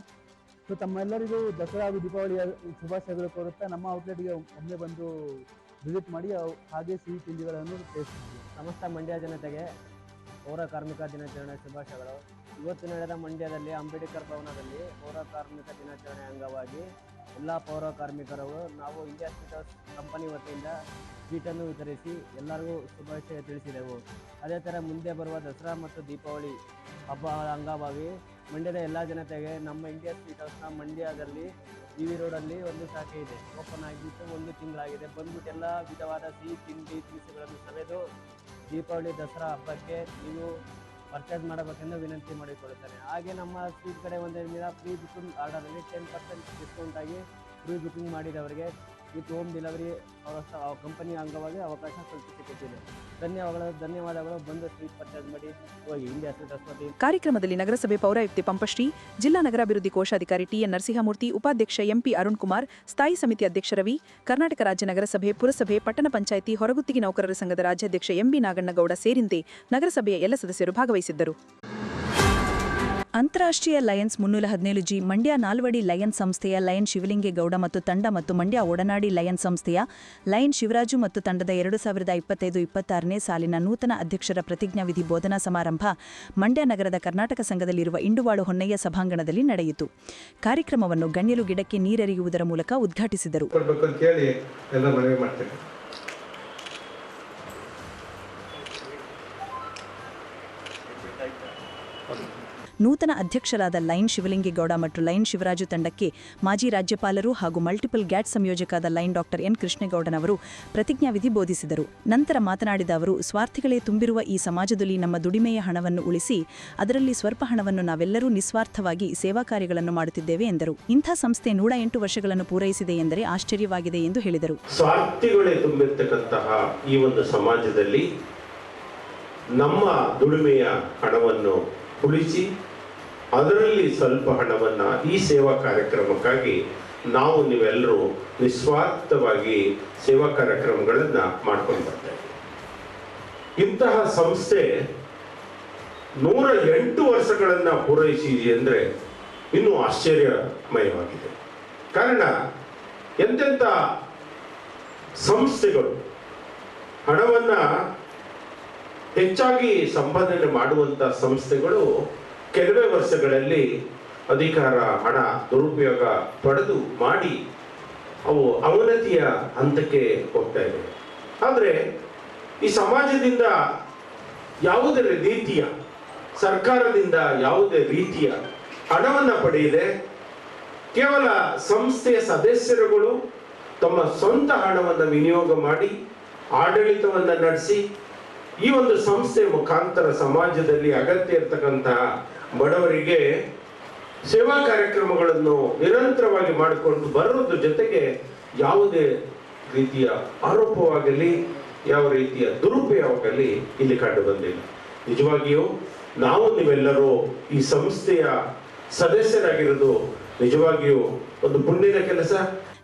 ಸೊ ತಮ್ಮೆಲ್ಲರಿಗೂ ದಸರಾ ಹಾಗೂ ದೀಪಾವಳಿಯ ಶುಭಾಶಯಗಳು ಕೋರುತ್ತಾ ನಮ್ಮ ಔಟ್ಲೆಟ್ಗೆ ಒಮ್ಮೆ ಬಂದು ವಿಸಿಟ್ ಮಾಡಿ ಹಾಗೆ ಸಿಹಿ ತಿಂಡಿಗಳನ್ನು ಟೇಸ್ಟ್ ಮಾಡಿ ಸಮಸ್ತ ಮಂಡ್ಯ ಜನತೆಗೆ. ಪೌರ ಕಾರ್ಮಿಕ ದಿನಾಚರಣೆ ಶುಭಾಶಯಗಳು. ಇವತ್ತು ನಡೆದ ಮಂಡ್ಯದಲ್ಲಿ ಅಂಬೇಡ್ಕರ್ ಭವನದಲ್ಲಿ ಪೌರ ಕಾರ್ಮಿಕ ದಿನಾಚರಣೆ ಅಂಗವಾಗಿ ಎಲ್ಲ ಪೌರ ಕಾರ್ಮಿಕರು, ನಾವು ಇಂಡಿಯಾ ಸ್ಪೀಟರ್ಸ್ ಕಂಪನಿ ವತಿಯಿಂದ ಸ್ವೀಟನ್ನು ವಿತರಿಸಿ ಎಲ್ಲರಿಗೂ ಶುಭಾಶಯ ತಿಳಿಸಿದೆವು. ಅದೇ ಥರ ಮುಂದೆ ಬರುವ ದಸರಾ ಮತ್ತು ದೀಪಾವಳಿ ಹಬ್ಬ ಅಂಗವಾಗಿ ಮಂಡ್ಯದ ಎಲ್ಲ ಜನತೆಗೆ ನಮ್ಮ ಇಂಡಿಯಾ ಸ್ವೀಟ್ ಹೌಸ್ನ ಮಂಡ್ಯದಲ್ಲಿ ವಿ ವಿ ರೋಡಲ್ಲಿ ಒಂದು ಶಾಖೆ ಇದೆ. ಓಪನ್ ಆಗಿದ್ದು ಒಂದು ತಿಂಗಳಾಗಿದೆ. ಬಂದ್ಬಿಟ್ಟು ಎಲ್ಲ ವಿಧವಾದ ಸಿಹಿ ತಿಂಡಿ ತಿನಿಸುಗಳನ್ನು ಸವೆದು ದೀಪಾವಳಿ, ದಸರಾ ಹಬ್ಬಕ್ಕೆ ನೀವು ಪರ್ಚೇಸ್ ಮಾಡಬೇಕೆಂದು ವಿನಂತಿ ಮಾಡಿಕೊಳ್ಳುತ್ತೇನೆ. ಹಾಗೆ ನಮ್ಮ ಸ್ವೀಟ್ ಕಡೆ ಒಂದರಿಂದ ಪ್ರೀ ಬುಕಿಂಗ್ ಆರ್ಡರಲ್ಲಿ ಟೆನ್ ಪರ್ಸೆಂಟ್ ಡಿಸ್ಕೌಂಟಾಗಿ ಪ್ರೀ ಬುಕಿಂಗ್ ಮಾಡಿದವರಿಗೆ ವಿತ್ ಹೋಮ್ ಡೆಲಿವರಿ ಅವರ ಕಂಪನಿ ಅಂಗವಾಗಿ ಅವಕಾಶ ಕಲ್ಪಿಸಿಕೊಟ್ಟಿದೆ. ಧನ್ಯವಾದಗಳು ಧನ್ಯವಾದಗಳು. ಬಂದು ಸ್ವೀಟ್ ಪರ್ಚೇಸ್ ಮಾಡಿ. ಹೋಗಿ ಇಂಡಿಯಾ ಕಾರ್ಯಕ್ರಮದಲ್ಲಿ ನಗರಸಭೆ ಪೌರಾಯುಕ್ತೆ ಪಂಪಶ್ರೀ, ಜಿಲ್ಲಾ ನಗರಾಭಿವೃದ್ಧಿ ಕೋಶಾಧಿಕಾರಿ ಟಿಎನ್ ನರಸಿಂಹಮೂರ್ತಿ, ಉಪಾಧ್ಯಕ್ಷ ಎಂಪಿ ಅರುಣ್ ಕುಮಾರ್, ಸ್ಥಾಯಿ ಸಮಿತಿ ಅಧ್ಯಕ್ಷ ರವಿ, ಕರ್ನಾಟಕ ರಾಜ್ಯ ನಗರಸಭೆ, ಪುರಸಭೆ, ಪಟ್ಟಣ ಪಂಚಾಯಿತಿ, ಹೊರಗುತ್ತಿಗೆ ನೌಕರರ ಸಂಘದ ರಾಜ್ಯಾಧ್ಯಕ್ಷ ಎಂಬಿ ನಾಗಣ್ಣಗೌಡ ಸೇರಿದಂತೆ ನಗರಸಭೆಯ ಎಲ್ಲ ಸದಸ್ಯರು ಭಾಗವಹಿಸಿದ್ದರು. ಅಂತಾರಾಷ್ಟ್ರೀಯ ಲಯನ್ಸ್ ಮುನ್ನೂರ ಹದಿನೇಳು ಜಿ ಮಂಡ್ಯ ನಾಲ್ವಡಿ ಲಯನ್ ಸಂಸ್ಥೆಯ ಲಯನ್ ಶಿವಲಿಂಗೇಗೌಡ ಮತ್ತು ತಂಡ ಮತ್ತು ಮಂಡ್ಯ ಒಡನಾಡಿ ಲಯನ್ ಸಂಸ್ಥೆಯ ಲಯನ್ ಶಿವರಾಜು ಮತ್ತು ತಂಡದ ಎರಡು ಸಾವಿರದ ಇಪ್ಪತ್ತೈದು ಇಪ್ಪತ್ತಾರನೇ ಸಾಲಿನ ನೂತನ ಅಧ್ಯಕ್ಷರ ಪ್ರತಿಜ್ಞಾವಿಧಿ ಬೋಧನಾ ಸಮಾರಂಭ ಮಂಡ್ಯ ನಗರದ ಕರ್ನಾಟಕ ಸಂಘದಲ್ಲಿರುವ ಇಂಡುವಾಳು ಹೊನ್ನಯ್ಯ ಸಭಾಂಗಣದಲ್ಲಿ ನಡೆಯಿತು. ಕಾರ್ಯಕ್ರಮವನ್ನು ಗಣ್ಯರು ಗಿಡಕ್ಕೆ ನೀರೆರೆಯುವುದರ ಮೂಲಕ ಉದ್ಘಾಟಿಸಿದರು. ನೂತನ ಅಧ್ಯಕ್ಷರಾದ ಲೈನ್ ಶಿವಲಿಂಗೇಗೌಡ ಮತ್ತು ಲೈನ್ ಶಿವರಾಜು ತಂಡಕ್ಕೆ ಮಾಜಿ ರಾಜ್ಯಪಾಲರು ಹಾಗೂ ಮಲ್ಟಿಪಲ್ ಗ್ಯಾಟ್ ಸಂಯೋಜಕರಾದ ಲೈನ್ ಡಾಕ್ಟರ್ ಎನ್ ಕೃಷ್ಣೇಗೌಡನವರು ಪ್ರತಿಜ್ಞಾವಿಧಿ ಬೋಧಿಸಿದರು. ನಂತರ ಮಾತನಾಡಿದ ಅವರು, ಸ್ವಾರ್ಥಿಗಳೇ ತುಂಬಿರುವ ಈ ಸಮಾಜದಲ್ಲಿ ನಮ್ಮ ದುಡಿಮೆಯ ಹಣವನ್ನು ಉಳಿಸಿ, ಅದರಲ್ಲಿ ಸ್ವಲ್ಪ ಹಣವನ್ನು ನಾವೆಲ್ಲರೂ ನಿಸ್ವಾರ್ಥವಾಗಿ ಸೇವಾ ಕಾರ್ಯಗಳನ್ನು ಮಾಡುತ್ತಿದ್ದೇವೆ ಎಂದರು. ಇಂಥ ಸಂಸ್ಥೆ ನೂರ ಎಂಟು ವರ್ಷಗಳನ್ನು ಪೂರೈಸಿದೆ ಎಂದರೆ ಆಶ್ಚರ್ಯವಾಗಿದೆ ಎಂದು ಹೇಳಿದರು. ಸ್ವಾರ್ಥಿಗಳೇ ತುಂಬಿರ್ತಕ್ಕಂತಹ ಈ ಒಂದು ಸಮಾಜದಲ್ಲಿ ನಮ್ಮ ದುಡಿಮೆಯ ಹಣವನ್ನು ಉಳಿಸಿ ಅದರಲ್ಲಿ ಸ್ವಲ್ಪ ಹಣವನ್ನು ಈ ಸೇವಾ ಕಾರ್ಯಕ್ರಮಕ್ಕಾಗಿ ನಾವು ನೀವೆಲ್ಲರೂ ನಿಸ್ವಾರ್ಥವಾಗಿ ಸೇವಾ ಕಾರ್ಯಕ್ರಮಗಳನ್ನು ಮಾಡ್ಕೊಂಡು ಬರ್ತೇವೆ ಇಂತಹ ಸಂಸ್ಥೆ ನೂರ ಎಂಟು ವರ್ಷಗಳನ್ನು ಪೂರೈಸಿದೆ ಅಂದರೆ ಇನ್ನೂ ಆಶ್ಚರ್ಯಮಯವಾಗಿದೆ. ಕಾರಣ ಎಂತೆಂಥ ಸಂಸ್ಥೆಗಳು ಹಣವನ್ನು ಹೆಚ್ಚಾಗಿ ಸಂಪಾದನೆ ಮಾಡುವಂಥ ಸಂಸ್ಥೆಗಳು ಕೆಲವೇ ವರ್ಷಗಳಲ್ಲಿ ಅಧಿಕಾರ, ಹಣ, ದುರುಪಯೋಗ ಪಡೆದು ಮಾಡಿ ಅವು ಅವನತಿಯ ಹಂತಕ್ಕೆ ಹೋಗ್ತಾ ಇವೆ. ಆದರೆ ಈ ಸಮಾಜದಿಂದ ಯಾವುದೇ ರೀತಿಯ, ಸರ್ಕಾರದಿಂದ ಯಾವುದೇ ರೀತಿಯ ಹಣವನ್ನು ಪಡೆಯದೆ ಕೇವಲ ಸಂಸ್ಥೆಯ ಸದಸ್ಯರುಗಳು ತಮ್ಮ ಸ್ವಂತ ಹಣವನ್ನು ವಿನಿಯೋಗ ಮಾಡಿ ಆಡಳಿತವನ್ನು ನಡೆಸಿ ಈ ಒಂದು ಸಂಸ್ಥೆ ಮುಖಾಂತರ ಸಮಾಜದಲ್ಲಿ ಅಗತ್ಯ ಇರತಕ್ಕಂತಹ ಬಡವರಿಗೆ ಸೇವಾ ಕಾರ್ಯಕ್ರಮಗಳನ್ನು ನಿರಂತರವಾಗಿ ಮಾಡಿಕೊಂಡು ಬರೋದ್ರ ಜೊತೆಗೆ ಯಾವುದೇ ರೀತಿಯ ಆರೋಪವಾಗಲಿ ಯಾವ ರೀತಿಯ ದುರುಪಯೋಗಲಿ ಇಲ್ಲಿ ಕಂಡು ಬಂದಿಲ್ಲ. ನಿಜವಾಗಿಯೂ ನಾವು ನೀವೆಲ್ಲರೂ ಈ ಸಂಸ್ಥೆಯ ಸದಸ್ಯರಾಗಿರೋದು ನಿಜವಾಗಿಯೂ ಒಂದು ಪುಣ್ಯದ ಕೆಲಸ.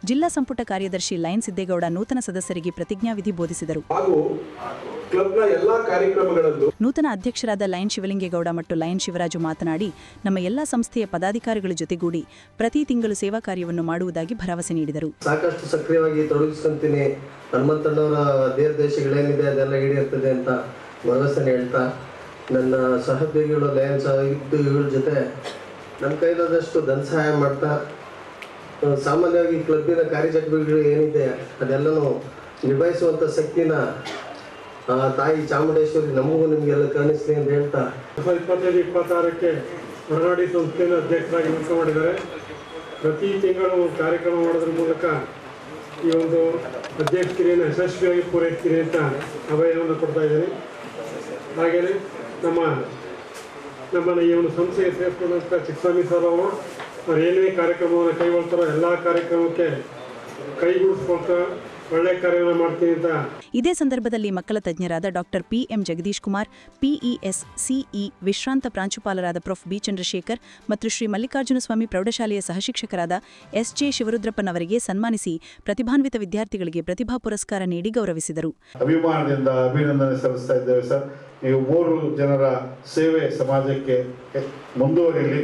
ಜಿಲ್ಲಾ ಸಂಪುಟ ಕಾರ್ಯದರ್ಶಿ ಲಯನ್ ಸಿದ್ದೇಗೌಡ ನೂತನ ಸದಸ್ಯರಿಗೆ ಪ್ರತಿಜ್ಞಾವಿಧಿ ಬೋಧಿಸಿದರು. ಹಾಗೂ ಕ್ಲಬ್ನ ಎಲ್ಲಾ ಕಾರ್ಯಕ್ರಮಗಳಲ್ಲೂ ನೂತನ ಅಧ್ಯಕ್ಷರಾದ ಲಯನ್ ಶಿವಲಿಂಗೇಗೌಡ ಮತ್ತು ಲಯನ್ ಶಿವರಾಜು ಮಾತನಾಡಿ ನಮ್ಮ ಎಲ್ಲಾ ಸಂಸ್ಥೆಯ ಪದಾಧಿಕಾರಿಗಳ ಜೊತೆಗೂಡಿ ಪ್ರತಿ ತಿಂಗಳು ಸೇವಾ ಕಾರ್ಯವನ್ನು ಮಾಡುವುದಾಗಿ ಭರವಸೆ ನೀಡಿದರು. ಸಾಕಷ್ಟು ಸಕ್ರಿಯವಾಗಿ ತೊಡಗಿಸ್ಕೊಂತೀನಿ. ಹನುಮಂತಣ್ಣವರ ದೇಶಗಳೇನಿದೆ ಅದೆಲ್ಲ ಈಡೇರ್ತದೆ ಅಂತ ಭರವಸೆ ಹೇಳ್ತಾ ನನ್ನ ಸಹೋದ್ಯೋಗಿಗಳು ಲಯನ್ ಸಹೋದ್ಯೋಗಿಗಳ ಜೊತೆ ನಮ್ಮ ಕೈಲಾದಷ್ಟು ಧನ ಸಹಾಯ ಮಾಡ್ತಾ ಸಾಮಾನ್ಯವಾಗಿ ಕ್ಲಬ್ಬಿನ ಕಾರ್ಯಚಟುವಟಿಕೆಗಳು ಏನಿದೆ ಅದೆಲ್ಲನೂ ನಿಭಾಯಿಸುವಂಥ ಶಕ್ತಿನ ತಾಯಿ ಚಾಮುಂಡೇಶ್ವರಿ ನಮಗೂ ನಿಮಗೆಲ್ಲ ಕಾಣಿಸ್ತೀನಿ ಅಂತ ಹೇಳ್ತಾ. ಇಪ್ಪತ್ತೈದು, ಇಪ್ಪತ್ತಾರಕ್ಕೆ ಹೊರನಾಡಿ ಸಂಸ್ಥೆಯನ್ನು ಅಧ್ಯಕ್ಷರಾಗಿ ನೇಮಕ ಮಾಡಿದ್ದಾರೆ. ಪ್ರತಿ ತಿಂಗಳು ಕಾರ್ಯಕ್ರಮ ಮಾಡೋದ್ರ ಮೂಲಕ ಈ ಒಂದು ಅಧ್ಯಕ್ಷತೆಯನ್ನು ಯಶಸ್ವಿಯಾಗಿ ಪೂರೈಸ್ತೀನಿ ಅಂತ ಅಭಯವನ್ನು ಕೊಡ್ತಾ ಇದ್ದೀನಿ. ಹಾಗೆಯೇ ನಮ್ಮ, ನಮ್ಮನ್ನು ಈ ಒಂದು ಸಂಸ್ಥೆಗೆ ಸೇರಿಕೊಂಡಂಥ ಚಿಕ್ಕಸ್ವಾಮಿ ಸರ್ ಅವರು, ಅವ್ರು ಏನೇ ಕಾರ್ಯಕ್ರಮವನ್ನು ಕೈಗೊಳ್ತಾರೋ ಎಲ್ಲ ಕಾರ್ಯಕ್ರಮಕ್ಕೆ ಕೈಗೂಡಿಸ್ಕೊಳ್ತಾ ಒಳ್ಳೆ ಕಾರ್ಯವನ್ನು ಮಾಡ್ತೀನಿ ಅಂತ. ಇದೇ ಸಂದರ್ಭದಲ್ಲಿ ಮಕ್ಕಳ ತಜ್ಞರಾದ doctor P M Jagadish Kumar P E S C E ವಿಶ್ರಾಂತ ಪ್ರಾಂಶುಪಾಲರಾದ ಪ್ರೊಫ್ ಬಿ ಚಂದ್ರಶೇಖರ್ ಮತ್ತು ಶ್ರೀ ಮಲ್ಲಿಕಾರ್ಜುನ ಸ್ವಾಮಿ ಪ್ರೌಢಶಾಲೆಯ ಸಹಶಿಕ್ಷಕರಾದ ಎಸ್ ಜೆ ಶಿವರುದ್ರಪ್ಪನವರಿಗೆ ಸನ್ಮಾನಿಸಿ ಪ್ರತಿಭಾನ್ವಿತ ವಿದ್ಯಾರ್ಥಿಗಳಿಗೆ ಪ್ರತಿಭಾ ಪುರಸ್ಕಾರ ನೀಡಿ ಗೌರವಿಸಿದರು. ಅಭಿಮಾನದಿಂದ ಅಭಿನಂದನೆ ಸಲ್ಲಿಸ್ತಾ ಇದ್ದೇವೆ ಸರ್. ನೀವು ಮೂರು ಜನರ ಸೇವೆ ಸಮಾಜಕ್ಕೆ ಮುಂದುವರಿಯಲಿ.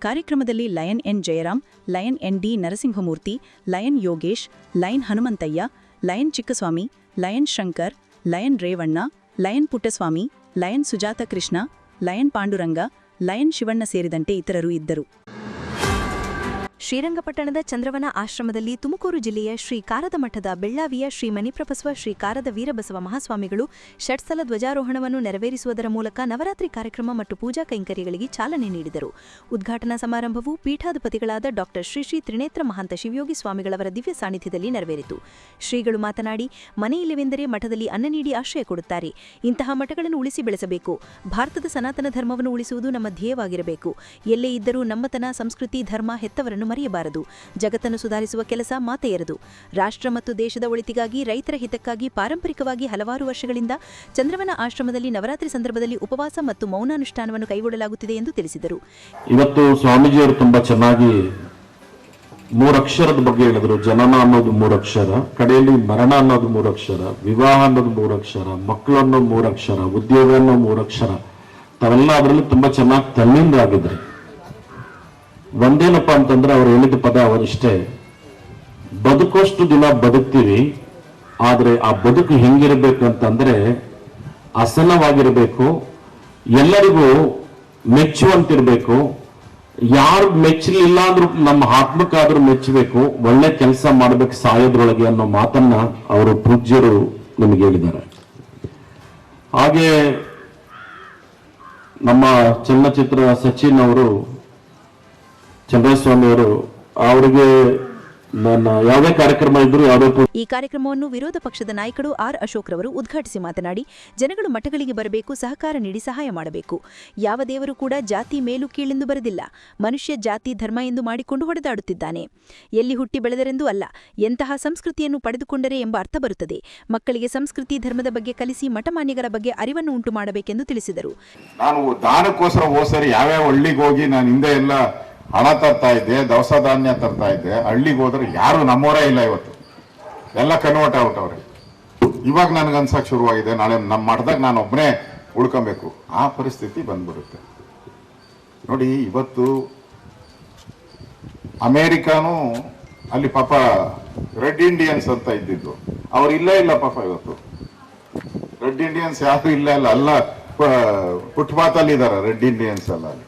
ಕಾರ್ಯಕ್ರಮದಲ್ಲಿ lion N Jayaram, lion N D Narasimhamurthy, lion Yogesh, lion Hanumanthaiah, lion Chikkaswamy, lion Shankar, lion Revanna, lion Puttaswamy, lion Sujatha Krishna, lion Pandurang, lion Shivanna ಸೇರಿದಂತೆ ಇತರರು ಇದ್ದರು. ಶ್ರೀರಂಗಪಟ್ಟಣದ ಚಂದ್ರವನ ಆಶ್ರಮದಲ್ಲಿ ತುಮಕೂರು ಜಿಲ್ಲೆಯ ಶ್ರೀ ಕಾರದ ಮಠದ ಬೆಳ್ಳಾವಿಯ ಶ್ರೀ ಮಣಿಪ್ರಭಸ್ವ ಶ್ರೀ ಕಾರದ ವೀರಬಸವ ಮಹಾಸ್ವಾಮಿಗಳು ಷಟ್ಸಲ ಧ್ವಜಾರೋಹಣವನ್ನು ನೆರವೇರಿಸುವುದರ ಮೂಲಕ ನವರಾತ್ರಿ ಕಾರ್ಯಕ್ರಮ ಮತ್ತು ಪೂಜಾ ಕೈಂಕರ್ಯಗಳಿಗೆ ಚಾಲನೆ ನೀಡಿದರು. ಉದ್ಘಾಟನಾ ಸಮಾರಂಭವು ಪೀಠಾಧಿಪತಿಗಳಾದ ಡಾಕ್ಟರ್ ಶ್ರೀ ಶ್ರೀ ತ್ರಿನೇತ್ರ ಮಹಾಂತ ಶಿವಯೋಗಿ ಸ್ವಾಮಿಗಳವರ ದಿವ್ಯ ಸಾನ್ನಿಧ್ಯದಲ್ಲಿ ನೆರವೇರಿತು. ಶ್ರೀಗಳು ಮಾತನಾಡಿ ಮನೆಯಿಲ್ಲವೆಂದರೆ ಮಠದಲ್ಲಿ ಅನ್ನ ನೀಡಿ ಆಶ್ರಯ ಕೊಡುತ್ತಾರೆ. ಇಂತಹ ಮಠಗಳನ್ನು ಉಳಿಸಿ ಬೆಳೆಸಬೇಕು. ಭಾರತದ ಸನಾತನ ಧರ್ಮವನ್ನು ಉಳಿಸುವುದು ನಮ್ಮ ಧ್ಯೇಯವಾಗಿರಬೇಕು. ಎಲ್ಲೇ ಇದ್ದರೂ ನಮ್ಮತನ, ಸಂಸ್ಕೃತಿ, ಧರ್ಮ, ಹೆತ್ತವರನ್ನು ಮರೆಯಬಾರದು. ಜಗತ್ತನ್ನು ಸುಧಾರಿಸುವ ಕೆಲಸ ಮಾತೆಯರದು ರಾಷ್ಟ್ರ ಮತ್ತು ದೇಶದ ಒಳಿತಿಗಾಗಿ, ರೈತರ ಹಿತಕ್ಕಾಗಿ ಪಾರಂಪರಿಕವಾಗಿ ಹಲವಾರು ವರ್ಷಗಳಿಂದ ಚಂದ್ರವನ ಆಶ್ರಮದಲ್ಲಿ ನವರಾತ್ರಿ ಸಂದರ್ಭದಲ್ಲಿ ಉಪವಾಸ ಮತ್ತು ಮೌನಾನುಷ್ಠಾನವನ್ನು ಕೈಗೊಳ್ಳಲಾಗುತ್ತಿದೆ ಎಂದು ತಿಳಿಸಿದರು. ಇವತ್ತು ಸ್ವಾಮೀಜಿಯವರು ತುಂಬಾ ಚೆನ್ನಾಗಿ ಮೂರಕ್ಷರದ ಬಗ್ಗೆ ಹೇಳಿದ್ರು. ಜನನ ಅನ್ನೋದು ಮೂರಕ್ಷರ, ಕಡೆಯಲ್ಲಿ ಮರಣ ಅನ್ನೋದು ಮೂರಕ್ಷರ, ವಿವಾಹ ಅನ್ನೋದು ಮೂರಕ್ಷರ ಮಕ್ಕಳು ಅನ್ನೋ ಮೂರಕ್ಷರ, ಉದ್ಯೋಗ ಅನ್ನೋ ಮೂರಕ್ಷರ, ತಾವೆಲ್ಲ ಅದರಲ್ಲಿ ತುಂಬಾ ಚೆನ್ನಾಗಿ ತಲ್ಲಿಂದಾಗಿದ್ರು ಒಂದೇನಪ್ಪ ಅಂತಂದ್ರೆ ಅವ್ರು ಹೇಳಿದ ಪದ ಅವರಿಷ್ಟೇ. ಬದುಕೋಷ್ಟು ದಿನ ಬದುಕ್ತೀವಿ, ಆದರೆ ಆ ಬದುಕು ಹೆಂಗಿರಬೇಕು ಅಂತಂದ್ರೆ ಅಸಲವಾಗಿರಬೇಕು ಎಲ್ಲರಿಗೂ ಮೆಚ್ಚುವಂತಿರಬೇಕು. ಯಾರು ಮೆಚ್ಚಲಿಲ್ಲ ಅಂದ್ರೂ ನಮ್ಮ ಆತ್ಮಕ್ಕಾದ್ರೂ ಮೆಚ್ಚಬೇಕು, ಒಳ್ಳೆ ಕೆಲಸ ಮಾಡ್ಬೇಕು ಸಾಯೋದ್ರೊಳಗೆ ಅನ್ನೋ ಮಾತನ್ನ ಅವರು ಪೂಜ್ಯರು ನಮಗೆ ಹೇಳಿದ್ದಾರೆ. ಹಾಗೆ ನಮ್ಮ ಚಲನಚಿತ್ರ ಸಚಿನ್ ಅವರು ಚಂದ್ರಸ್ವಾಮಿ ಅವರು ಅವರಿಗೆ ನನ್ನ ಯಾವುದೇ ಕಾರ್ಯಕ್ರಮ ಇದ್ರು ಯಾವುದೇ ಈ ಕಾರ್ಯಕ್ರಮವನ್ನು ವಿರೋಧ ಪಕ್ಷದ ನಾಯಕರು ಆರ್ ಅಶೋಕ್ ರವರು ಉದ್ಘಾಟಿಸಿ ಮಾತನಾಡಿ ಜನಗಳು ಮಠಗಳಿಗೆ ಬರಬೇಕು ಸಹಕಾರ ನೀಡಿ ಸಹಾಯ ಮಾಡಬೇಕು. ಯಾವ ದೇವರು ಕೂಡ ಜಾತಿ ಮೇಲು ಕೀಳೆಂದು ಬರೆದಿಲ್ಲ ಮನುಷ್ಯ ಜಾತಿ ಧರ್ಮ ಎಂದು ಮಾಡಿಕೊಂಡು ಹೊಡೆದಾಡುತ್ತಿದ್ದಾನೆ. ಎಲ್ಲಿ ಹುಟ್ಟಿ ಬೆಳೆದರೆಂದೂ ಅಲ್ಲ ಎಂತಹ ಸಂಸ್ಕೃತಿಯನ್ನು ಪಡೆದುಕೊಂಡರೆ ಎಂಬ ಅರ್ಥ ಬರುತ್ತದೆ. ಮಕ್ಕಳಿಗೆ ಸಂಸ್ಕೃತಿ ಧರ್ಮದ ಬಗ್ಗೆ ಕಲಿಸಿ ಮಠಮಾನ್ಯಗಳ ಬಗ್ಗೆ ಅರಿವನ್ನು ಉಂಟು ಮಾಡಬೇಕೆಂದು ತಿಳಿಸಿದರು. ನಾನು ದಾನಕ್ಕೋಸ್ಕರ ಹೋಗಿ ನಾನು ಹಿಂದೆ ಎಲ್ಲ ಹಣ ತರ್ತಾ ಇದ್ದೆ, ದವಸ ಧಾನ್ಯ ತರ್ತಾ ಇದ್ದೆ, ಹಳ್ಳಿಗೆ ಹೋದ್ರೆ ಯಾರು ನಮ್ಮವರೇ ಇಲ್ಲ ಇವತ್ತು. ಎಲ್ಲ ಕನ್ವರ್ಟ್ ಆಗ್ಬಿಟ್ಟವ್ರೆ ಇವಾಗ ನನಗೆ ಅನ್ಸಕ್ ಶುರುವಾಗಿದೆ, ನಾಳೆ ನಮ್ಮ ಮಠದಾಗ ನಾನು ಒಬ್ಬನೇ ಉಳ್ಕೊಬೇಕು. ಆ ಪರಿಸ್ಥಿತಿ ಬಂದ್ಬಿಡುತ್ತೆ. ನೋಡಿ, ಇವತ್ತು ಅಮೇರಿಕಾನು ಅಲ್ಲಿ ಪಾಪ ರೆಡ್ ಇಂಡಿಯನ್ಸ್ ಅಂತ ಇದ್ದಿದ್ದು. ಅವ್ರು ಇಲ್ಲೇ ಇಲ್ಲ ಪಾಪ ಇವತ್ತು. ರೆಡ್ ಇಂಡಿಯನ್ಸ್ ಯಾರು ಇಲ್ಲ ಇಲ್ಲ, ಅಲ್ಲ ಫುಟ್ಪಾತ್ ಅಲ್ಲಿ ಇದಾರೆ ರೆಡ್ ಇಂಡಿಯನ್ಸ್ ಅಲ್ಲ ಅಲ್ಲಿ.